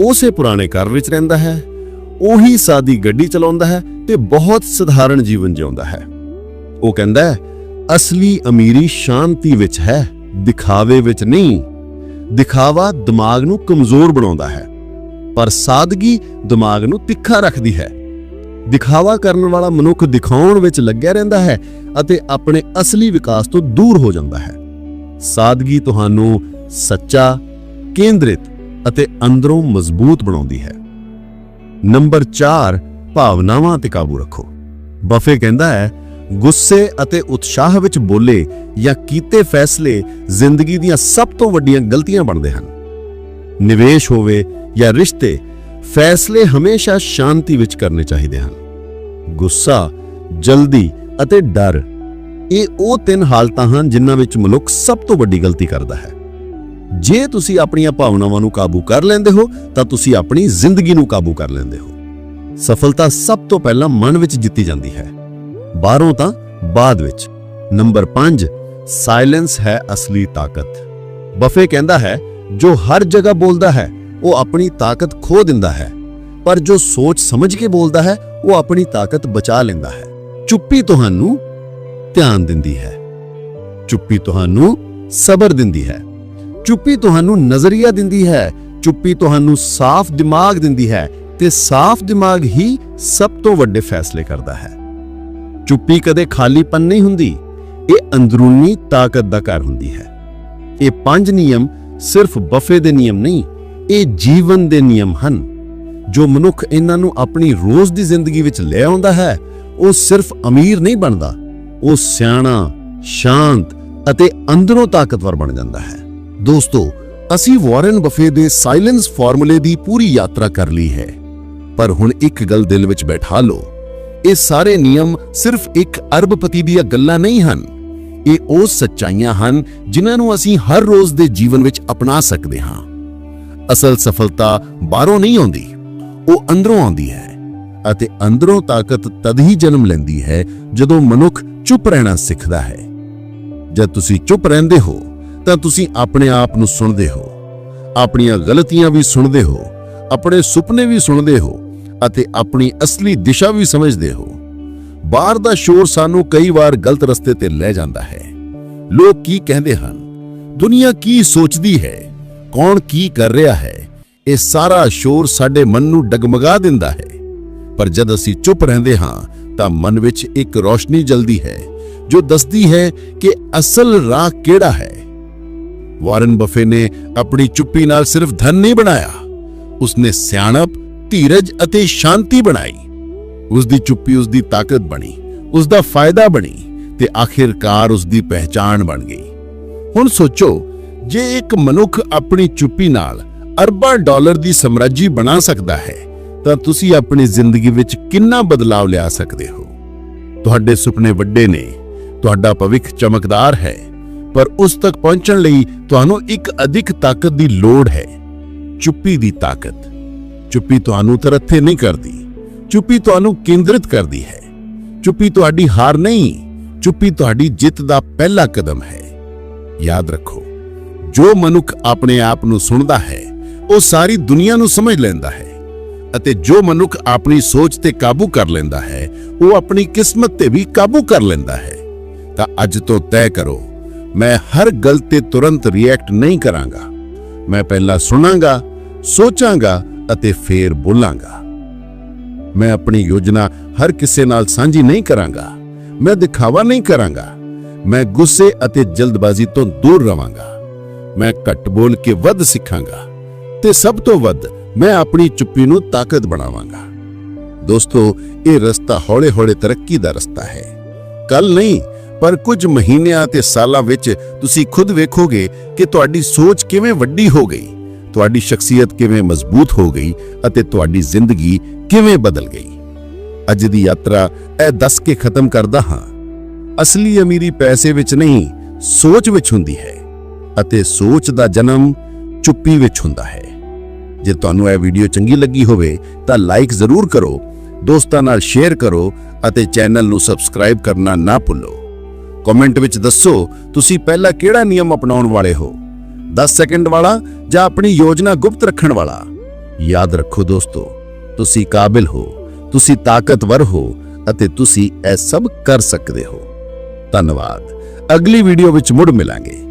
ਉਸੇ ਪੁਰਾਣੇ ਘਰ ਵਿੱਚ ਰਹਿੰਦਾ ਹੈ, ਉਹੀ ਸਾਦੀ ਗੱਡੀ ਚਲਾਉਂਦਾ ਹੈ ਤੇ ਬਹੁਤ ਸਧਾਰਨ ਜੀਵਨ ਜਿਉਂਦਾ ਹੈ। ਉਹ ਕਹਿੰਦਾ ਹੈ ਅਸਲੀ ਅਮੀਰੀ ਸ਼ਾਂਤੀ ਵਿੱਚ ਹੈ, ਦਿਖਾਵੇ ਵਿੱਚ ਨਹੀਂ। ਦਿਖਾਵਾ ਦਿਮਾਗ ਨੂੰ ਕਮਜ਼ੋਰ ਬਣਾਉਂਦਾ ਹੈ, ਪਰ ਸਾਦਗੀ ਦਿਮਾਗ ਨੂੰ ਤਿੱਖਾ ਰੱਖਦੀ ਹੈ। ਦਿਖਾਵਾ ਕਰਨ ਵਾਲਾ ਮਨੁੱਖ ਦਿਖਾਉਣ ਵਿੱਚ ਲੱਗਿਆ ਰਹਿੰਦਾ ਹੈ ਅਤੇ ਆਪਣੇ ਅਸਲੀ ਵਿਕਾਸ ਤੋਂ ਦੂਰ ਹੋ ਜਾਂਦਾ ਹੈ। ਸਾਦਗੀ ਤੁਹਾਨੂੰ ਸੱਚਾ, ਕੇਂਦਰਿਤ ਅਤੇ ਅੰਦਰੋਂ ਮਜ਼ਬੂਤ ਬਣਾਉਂਦੀ ਹੈ। ਨੰਬਰ 4 ਭਾਵਨਾਵਾਂ ਤੇ ਕਾਬੂ ਰੱਖੋ। ਬਫੇ ਕਹਿੰਦਾ ਹੈ ਗੁੱਸੇ ਅਤੇ ਉਤਸ਼ਾਹ ਵਿੱਚ ਬੋਲੇ ਜਾਂ ਕੀਤੇ ਫੈਸਲੇ ਜ਼ਿੰਦਗੀ ਦੀਆਂ ਸਭ ਤੋਂ ਵੱਡੀਆਂ ਗਲਤੀਆਂ ਬਣਦੇ ਹਨ। ਨਿਵੇਸ਼ ਹੋਵੇ ਜਾਂ ਰਿਸ਼ਤੇ, ਫੈਸਲੇ ਹਮੇਸ਼ਾ ਸ਼ਾਂਤੀ ਵਿੱਚ ਕਰਨੇ ਚਾਹੀਦੇ ਹਨ। ਗੁੱਸਾ, ਜਲਦੀ ਅਤੇ ਡਰ, ਇਹ ਉਹ ਤਿੰਨ ਹਾਲਤਾਂ ਹਨ ਜਿਨ੍ਹਾਂ ਵਿੱਚ ਮਨੁੱਖ ਸਭ ਤੋਂ ਵੱਡੀ ਗਲਤੀ ਕਰਦਾ ਹੈ। ਜੇ ਤੁਸੀਂ ਆਪਣੀਆਂ ਭਾਵਨਾਵਾਂ ਨੂੰ ਕਾਬੂ ਕਰ ਲੈਂਦੇ ਹੋ, ਤਾਂ ਤੁਸੀਂ ਆਪਣੀ ਜ਼ਿੰਦਗੀ ਨੂੰ ਕਾਬੂ ਕਰ ਲੈਂਦੇ ਹੋ। ਸਫਲਤਾ ਸਭ ਤੋਂ ਪਹਿਲਾਂ ਮਨ ਵਿੱਚ ਜਿੱਤੀ ਜਾਂਦੀ ਹੈ। ਬਾਹਰੋਂ ਤਾਂ ਬਾਅਦ ਵਿੱਚ। ਨੰਬਰ 5 ਸਾਇਲੈਂਸ ਹੈ ਅਸਲੀ ਤਾਕਤ। ਬਫੇ ਕਹਿੰਦਾ ਹੈ, ਜੋ ਹਰ ਜਗ੍ਹਾ ਬੋਲਦਾ ਹੈ, ਉਹ ਆਪਣੀ ਤਾਕਤ ਖੋ ਦਿੰਦਾ ਹੈ। ਪਰ ਜੋ ਸੋਚ ਸਮਝ ਕੇ ਬੋਲਦਾ ਹੈ, ਉਹ ਆਪਣੀ ਤਾਕਤ ਬਚਾ ਲੈਂਦਾ ਹੈ। ਚੁੱਪੀ ਤੁਹਾਨੂੰ ਧਿਆਨ ਦਿੰਦੀ ਹੈ। ਚੁੱਪੀ ਤੁਹਾਨੂੰ ਸਬਰ ਦਿੰਦੀ ਹੈ। ਚੁੱਪੀ ਤੁਹਾਨੂੰ ਨਜ਼ਰੀਆ ਦਿੰਦੀ ਹੈ। ਚੁੱਪੀ ਤੁਹਾਨੂੰ ਸਾਫ਼ ਦਿਮਾਗ ਦਿੰਦੀ ਹੈ ਤੇ ਸਾਫ਼ ਦਿਮਾਗ ਹੀ ਸਭ ਤੋਂ ਵੱਡੇ ਫੈਸਲੇ ਕਰਦਾ ਹੈ। ਚੁੱਪੀ ਕਦੇ ਖਾਲੀਪਨ ਨਹੀਂ ਹੁੰਦੀ। ਇਹ ਅੰਦਰੂਨੀ ਤਾਕਤ ਦਾ ਘਰ ਹੁੰਦੀ ਹੈ। ਇਹ ਪੰਜ ਨਿਯਮ ਸਿਰਫ ਬਫੇ ਦੇ ਨਿਯਮ ਨਹੀਂ, ਇਹ ਜੀਵਨ ਦੇ ਨਿਯਮ ਹਨ। ਜੋ ਮਨੁੱਖ ਇਹਨਾਂ ਨੂੰ ਆਪਣੀ ਰੋਜ਼ ਦੀ ਜ਼ਿੰਦਗੀ ਵਿੱਚ ਲੈ ਆਉਂਦਾ ਹੈ, ਉਹ ਸਿਰਫ ਅਮੀਰ ਨਹੀਂ ਬਣਦਾ। ਉਹ ਸਿਆਣਾ, ਸ਼ਾਂਤ ਅਤੇ ਅੰਦਰੋਂ ਤਾਕਤਵਰ ਬਣ ਜਾਂਦਾ ਹੈ। ਦੋਸਤੋ, ਅਸੀਂ ਵਾਰਨ ਬਫੇ ਦੇ ਸਾਇਲੈਂਸ ਫਾਰਮੂਲੇ ਦੀ ਪੂਰੀ ਯਾਤਰਾ ਕਰ ਲਈ ਹੈ। ਪਰ ਹੁਣ ਇੱਕ ਗੱਲ ਦਿਲ ਵਿੱਚ ਬੈਠਾ ਲਓ। ਇਹ ਸਾਰੇ ਨਿਯਮ ਸਿਰਫ ਇੱਕ ਅਰਬਪਤੀ ਦੀਆਂ ਗੱਲਾਂ ਨਹੀਂ ਹਨ। ਇਹ ਉਹ ਸੱਚਾਈਆਂ ਹਨ ਜਿਨ੍ਹਾਂ ਨੂੰ ਅਸੀਂ ਹਰ ਰੋਜ਼ ਦੇ ਜੀਵਨ ਵਿੱਚ ਅਪਣਾ ਸਕਦੇ ਹਾਂ। ਅਸਲ ਸਫਲਤਾ ਬਾਹਰੋਂ ਨਹੀਂ ਆਉਂਦੀ, ਉਹ ਅੰਦਰੋਂ ਆਉਂਦੀ ਹੈ ਅਤੇ ਅੰਦਰੋਂ ਤਾਕਤ ਤਦ ਹੀ ਜਨਮ ਲੈਂਦੀ ਹੈ ਜਦੋਂ ਮਨੁੱਖ ਚੁੱਪ ਰਹਿਣਾ ਸਿੱਖਦਾ ਹੈ। ਜਦ ਤੁਸੀਂ ਚੁੱਪ ਰਹਿੰਦੇ ਹੋ, ਤਾਂ ਤੁਸੀਂ ਆਪਣੇ ਆਪ ਨੂੰ ਸੁਣਦੇ ਹੋ, ਆਪਣੀਆਂ ਗਲਤੀਆਂ ਵੀ ਸੁਣਦੇ ਹੋ, ਆਪਣੇ ਸੁਪਨੇ ਵੀ ਸੁਣਦੇ ਹੋ ਅਤੇ ਆਪਣੀ ਅਸਲੀ ਦਿਸ਼ਾ ਵੀ ਸਮਝਦੇ ਹੋ। ਬਾਹਰ ਦਾ ਸ਼ੋਰ ਸਾਨੂੰ ਕਈ ਵਾਰ ਗਲਤ ਰਸਤੇ ਤੇ ਲੈ ਜਾਂਦਾ ਹੈ। ਲੋਕ ਕੀ ਕਹਿੰਦੇ ਹਨ? ਦੁਨੀਆ ਕੀ ਸੋਚਦੀ ਹੈ? ਕੌਣ ਕੀ ਕਰ ਰਿਹਾ ਹੈ? ਇਹ ਸਾਰਾ ਸ਼ੋਰ ਸਾਡੇ ਮਨ ਨੂੰ ਡਗਮਗਾ ਦਿੰਦਾ ਹੈ। ਪਰ ਜਦ ਅਸੀਂ ਚੁੱਪ ਰਹਿੰਦੇ ਹਾਂ, ਤਾਂ ਮਨ ਵਿੱਚ ਇੱਕ ਰੋਸ਼ਨੀ ਜਲਦੀ ਹੈ, ਜੋ ਦੱਸਦੀ ਹੈ ਕਿ ਅਸਲ ਰਾਹ ਕਿਹੜਾ ਹੈ। ਵਾਰਨ ਬਫੇ ਨੇ ਆਪਣੀ ਚੁੱਪੀ ਨਾਲ ਸਿਰਫ ਧਨ ਨਹੀਂ ਬਣਾਇਆ। ਉਸਨੇ ਸਿਆਣਪ ਧੀਰਜ ਅਤੇ ਸ਼ਾਂਤੀ ਬਣਾਈ। ਉਸ ਦੀ ਚੁੱਪੀ ਉਸ ਦੀ ਤਾਕਤ ਬਣੀ ਉਸ ਦਾ ਫਾਇਦਾ ਬਣੀ ਤੇ ਆਖਿਰਕਾਰ ਉਸ ਦੀ ਪਹਿਚਾਣ ਬਣ ਗਈ। ਹੁਣ ਸੋਚੋ, ਜੇ ਇੱਕ ਮਨੁੱਖ ਆਪਣੀ ਚੁੱਪੀ ਨਾਲ ਅਰਬਾਂ ਡਾਲਰ ਦੀ ਸਮਰਾਜੀ ਬਣਾ ਸਕਦਾ ਹੈ, ਤਾਂ ਤੁਸੀਂ ਆਪਣੀ ਜ਼ਿੰਦਗੀ ਵਿੱਚ ਕਿੰਨਾ ਬਦਲਾਅ ਲਿਆ ਸਕਦੇ ਹੋ? ਤੁਹਾਡੇ ਸੁਪਨੇ ਵੱਡੇ ਨੇ, ਤੁਹਾਡਾ ਭਵਿੱਖ ਚਮਕਦਾਰ ਹੈ, ਪਰ ਉਸ ਤੱਕ ਪਹੁੰਚਣ ਲਈ ਤੁਹਾਨੂੰ ਇੱਕ ਅਧਿਕ ਤਾਕਤ ਦੀ ਲੋੜ ਹੈ, ਚੁੱਪੀ ਦੀ ਤਾਕਤ। ਚੁੱਪੀ ਤੁਹਾਨੂੰ ਤਰੱਥੇ ਨਹੀਂ ਕਰਦੀ। ਚੁੱਪੀ ਤੁਹਾਨੂੰ ਕੇਂਦਰਿਤ ਕਰਦੀ ਹੈ। ਚੁੱਪੀ ਤੁਹਾਡੀ ਹਾਰ ਨਹੀਂ, ਚੁੱਪੀ ਤੁਹਾਡੀ ਜਿੱਤ ਦਾ ਪਹਿਲਾ ਕਦਮ ਹੈ। ਯਾਦ ਰੱਖੋ, ਜੋ ਮਨੁੱਖ ਆਪਣੇ ਆਪ ਨੂੰ ਸੁਣਦਾ ਹੈ, ਉਹ ਸਾਰੀ ਦੁਨੀਆ ਨੂੰ ਸਮਝ ਲੈਂਦਾ ਹੈ ਅਤੇ ਜੋ ਮਨੁੱਖ ਆਪਣੀ ਸੋਚ ਤੇ ਕਾਬੂ ਕਰ ਲੈਂਦਾ ਹੈ, ਉਹ ਆਪਣੀ ਕਿਸਮਤ ਤੇ ਵੀ ਕਾਬੂ ਕਰ ਲੈਂਦਾ ਹੈ। ਤਾਂ ਅੱਜ ਤੋਂ ਤੈਅ ਕਰੋ, ਮੈਂ ਹਰ ਗੱਲ ਤੇ ਤੁਰੰਤ ਰਿਐਕਟ ਨਹੀਂ ਕਰਾਂਗਾ। ਮੈਂ ਪਹਿਲਾਂ ਸੁਣਾਂਗਾ, ਸੋਚਾਂਗਾ ਅਤੇ ਫੇਰ ਬੋਲਾਂਗਾ। ਮੈਂ ਆਪਣੀ ਯੋਜਨਾ ਹਰ ਕਿਸੇ ਨਾਲ ਸਾਂਝੀ ਨਹੀਂ ਕਰਾਂਗਾ। ਮੈਂ ਦਿਖਾਵਾ ਨਹੀਂ ਕਰਾਂਗਾ। ਮੈਂ ਗੁੱਸੇ ਅਤੇ ਜਲਦਬਾਜ਼ੀ ਤੋਂ ਦੂਰ ਰਵਾਂਗਾ। ਮੈਂ ਘੱਟ ਬੋਲ ਕੇ ਵੱਧ ਸਿੱਖਾਂਗਾ ਤੇ ਸਭ ਤੋਂ ਵੱਧ ਮੈਂ ਆਪਣੀ ਚੁੱਪੀ ਨੂੰ ਤਾਕਤ ਬਣਾਵਾਂਗਾ। ਦੋਸਤੋ, ਇਹ ਰਸਤਾ ਹੌਲੇ-ਹੌਲੇ ਤਰੱਕੀ ਦਾ ਰਸਤਾ ਹੈ। ਕੱਲ ਨਹੀਂ, ਪਰ ਕੁਝ ਮਹੀਨਿਆਂ ਤੇ ਸਾਲਾਂ ਵਿੱਚ ਤੁਸੀਂ ਖੁਦ ਵੇਖੋਗੇ ਕਿ ਤੁਹਾਡੀ ਸੋਚ ਕਿਵੇਂ ਵੱਡੀ ਹੋ ਗਈ। ਤੁਹਾਡੀ ਸ਼ਖਸੀਅਤ ਕਿਵੇਂ ਮਜ਼ਬੂਤ ਹੋ ਗਈ ਅਤੇ ਤੁਹਾਡੀ ਜ਼ਿੰਦਗੀ ਕਿਵੇਂ ਬਦਲ ਗਈ? ਅੱਜ ਦੀ ਯਾਤਰਾ ਇਹ ਦੱਸ ਕੇ ਖਤਮ ਕਰਦਾ ਹਾਂ। ਅਸਲੀ ਅਮੀਰੀ ਪੈਸੇ ਵਿੱਚ ਨਹੀਂ, ਸੋਚ ਵਿੱਚ ਹੁੰਦੀ ਹੈ ਅਤੇ ਸੋਚ ਦਾ ਜਨਮ ਚੁੱਪੀ ਵਿੱਚ ਹੁੰਦਾ ਹੈ। ਜੇ ਤੁਹਾਨੂੰ ਇਹ ਵੀਡੀਓ ਚੰਗੀ ਲੱਗੀ ਹੋਵੇ ਤਾਂ ਲਾਈਕ ਜ਼ਰੂਰ ਕਰੋ, ਦੋਸਤਾਂ ਨਾਲ ਸ਼ੇਅਰ ਕਰੋ ਅਤੇ ਚੈਨਲ ਨੂੰ ਸਬਸਕ੍ਰਾਈਬ ਕਰਨਾ ਨਾ ਭੁੱਲੋ। ਕਮੈਂਟ ਵਿੱਚ ਦੱਸੋ, ਤੁਸੀਂ ਪਹਿਲਾਂ ਕਿਹੜਾ ਨਿਯਮ ਅਪਣਾਉਣ ਵਾਲੇ ਹੋ? 10 ਸੈਕਿੰਡ ਵਾਲਾ ਜਾਂ ਆਪਣੀ ਯੋਜਨਾ ਗੁਪਤ ਰੱਖਣ ਵਾਲਾ। ਯਾਦ ਰੱਖੋ ਦੋਸਤੋ, ਤੁਸੀਂ ਕਾਬਿਲ ਹੋ, ਤੁਸੀਂ ਤਾਕਤਵਰ ਹੋ ਅਤੇ ਤੁਸੀਂ ਇਹ ਸਭ ਕਰ ਸਕਦੇ ਹੋ। ਧੰਨਵਾਦ। ਅਗਲੀ ਵੀਡੀਓ ਵਿੱਚ ਮੁੜ ਮਿਲਾਂਗੇ।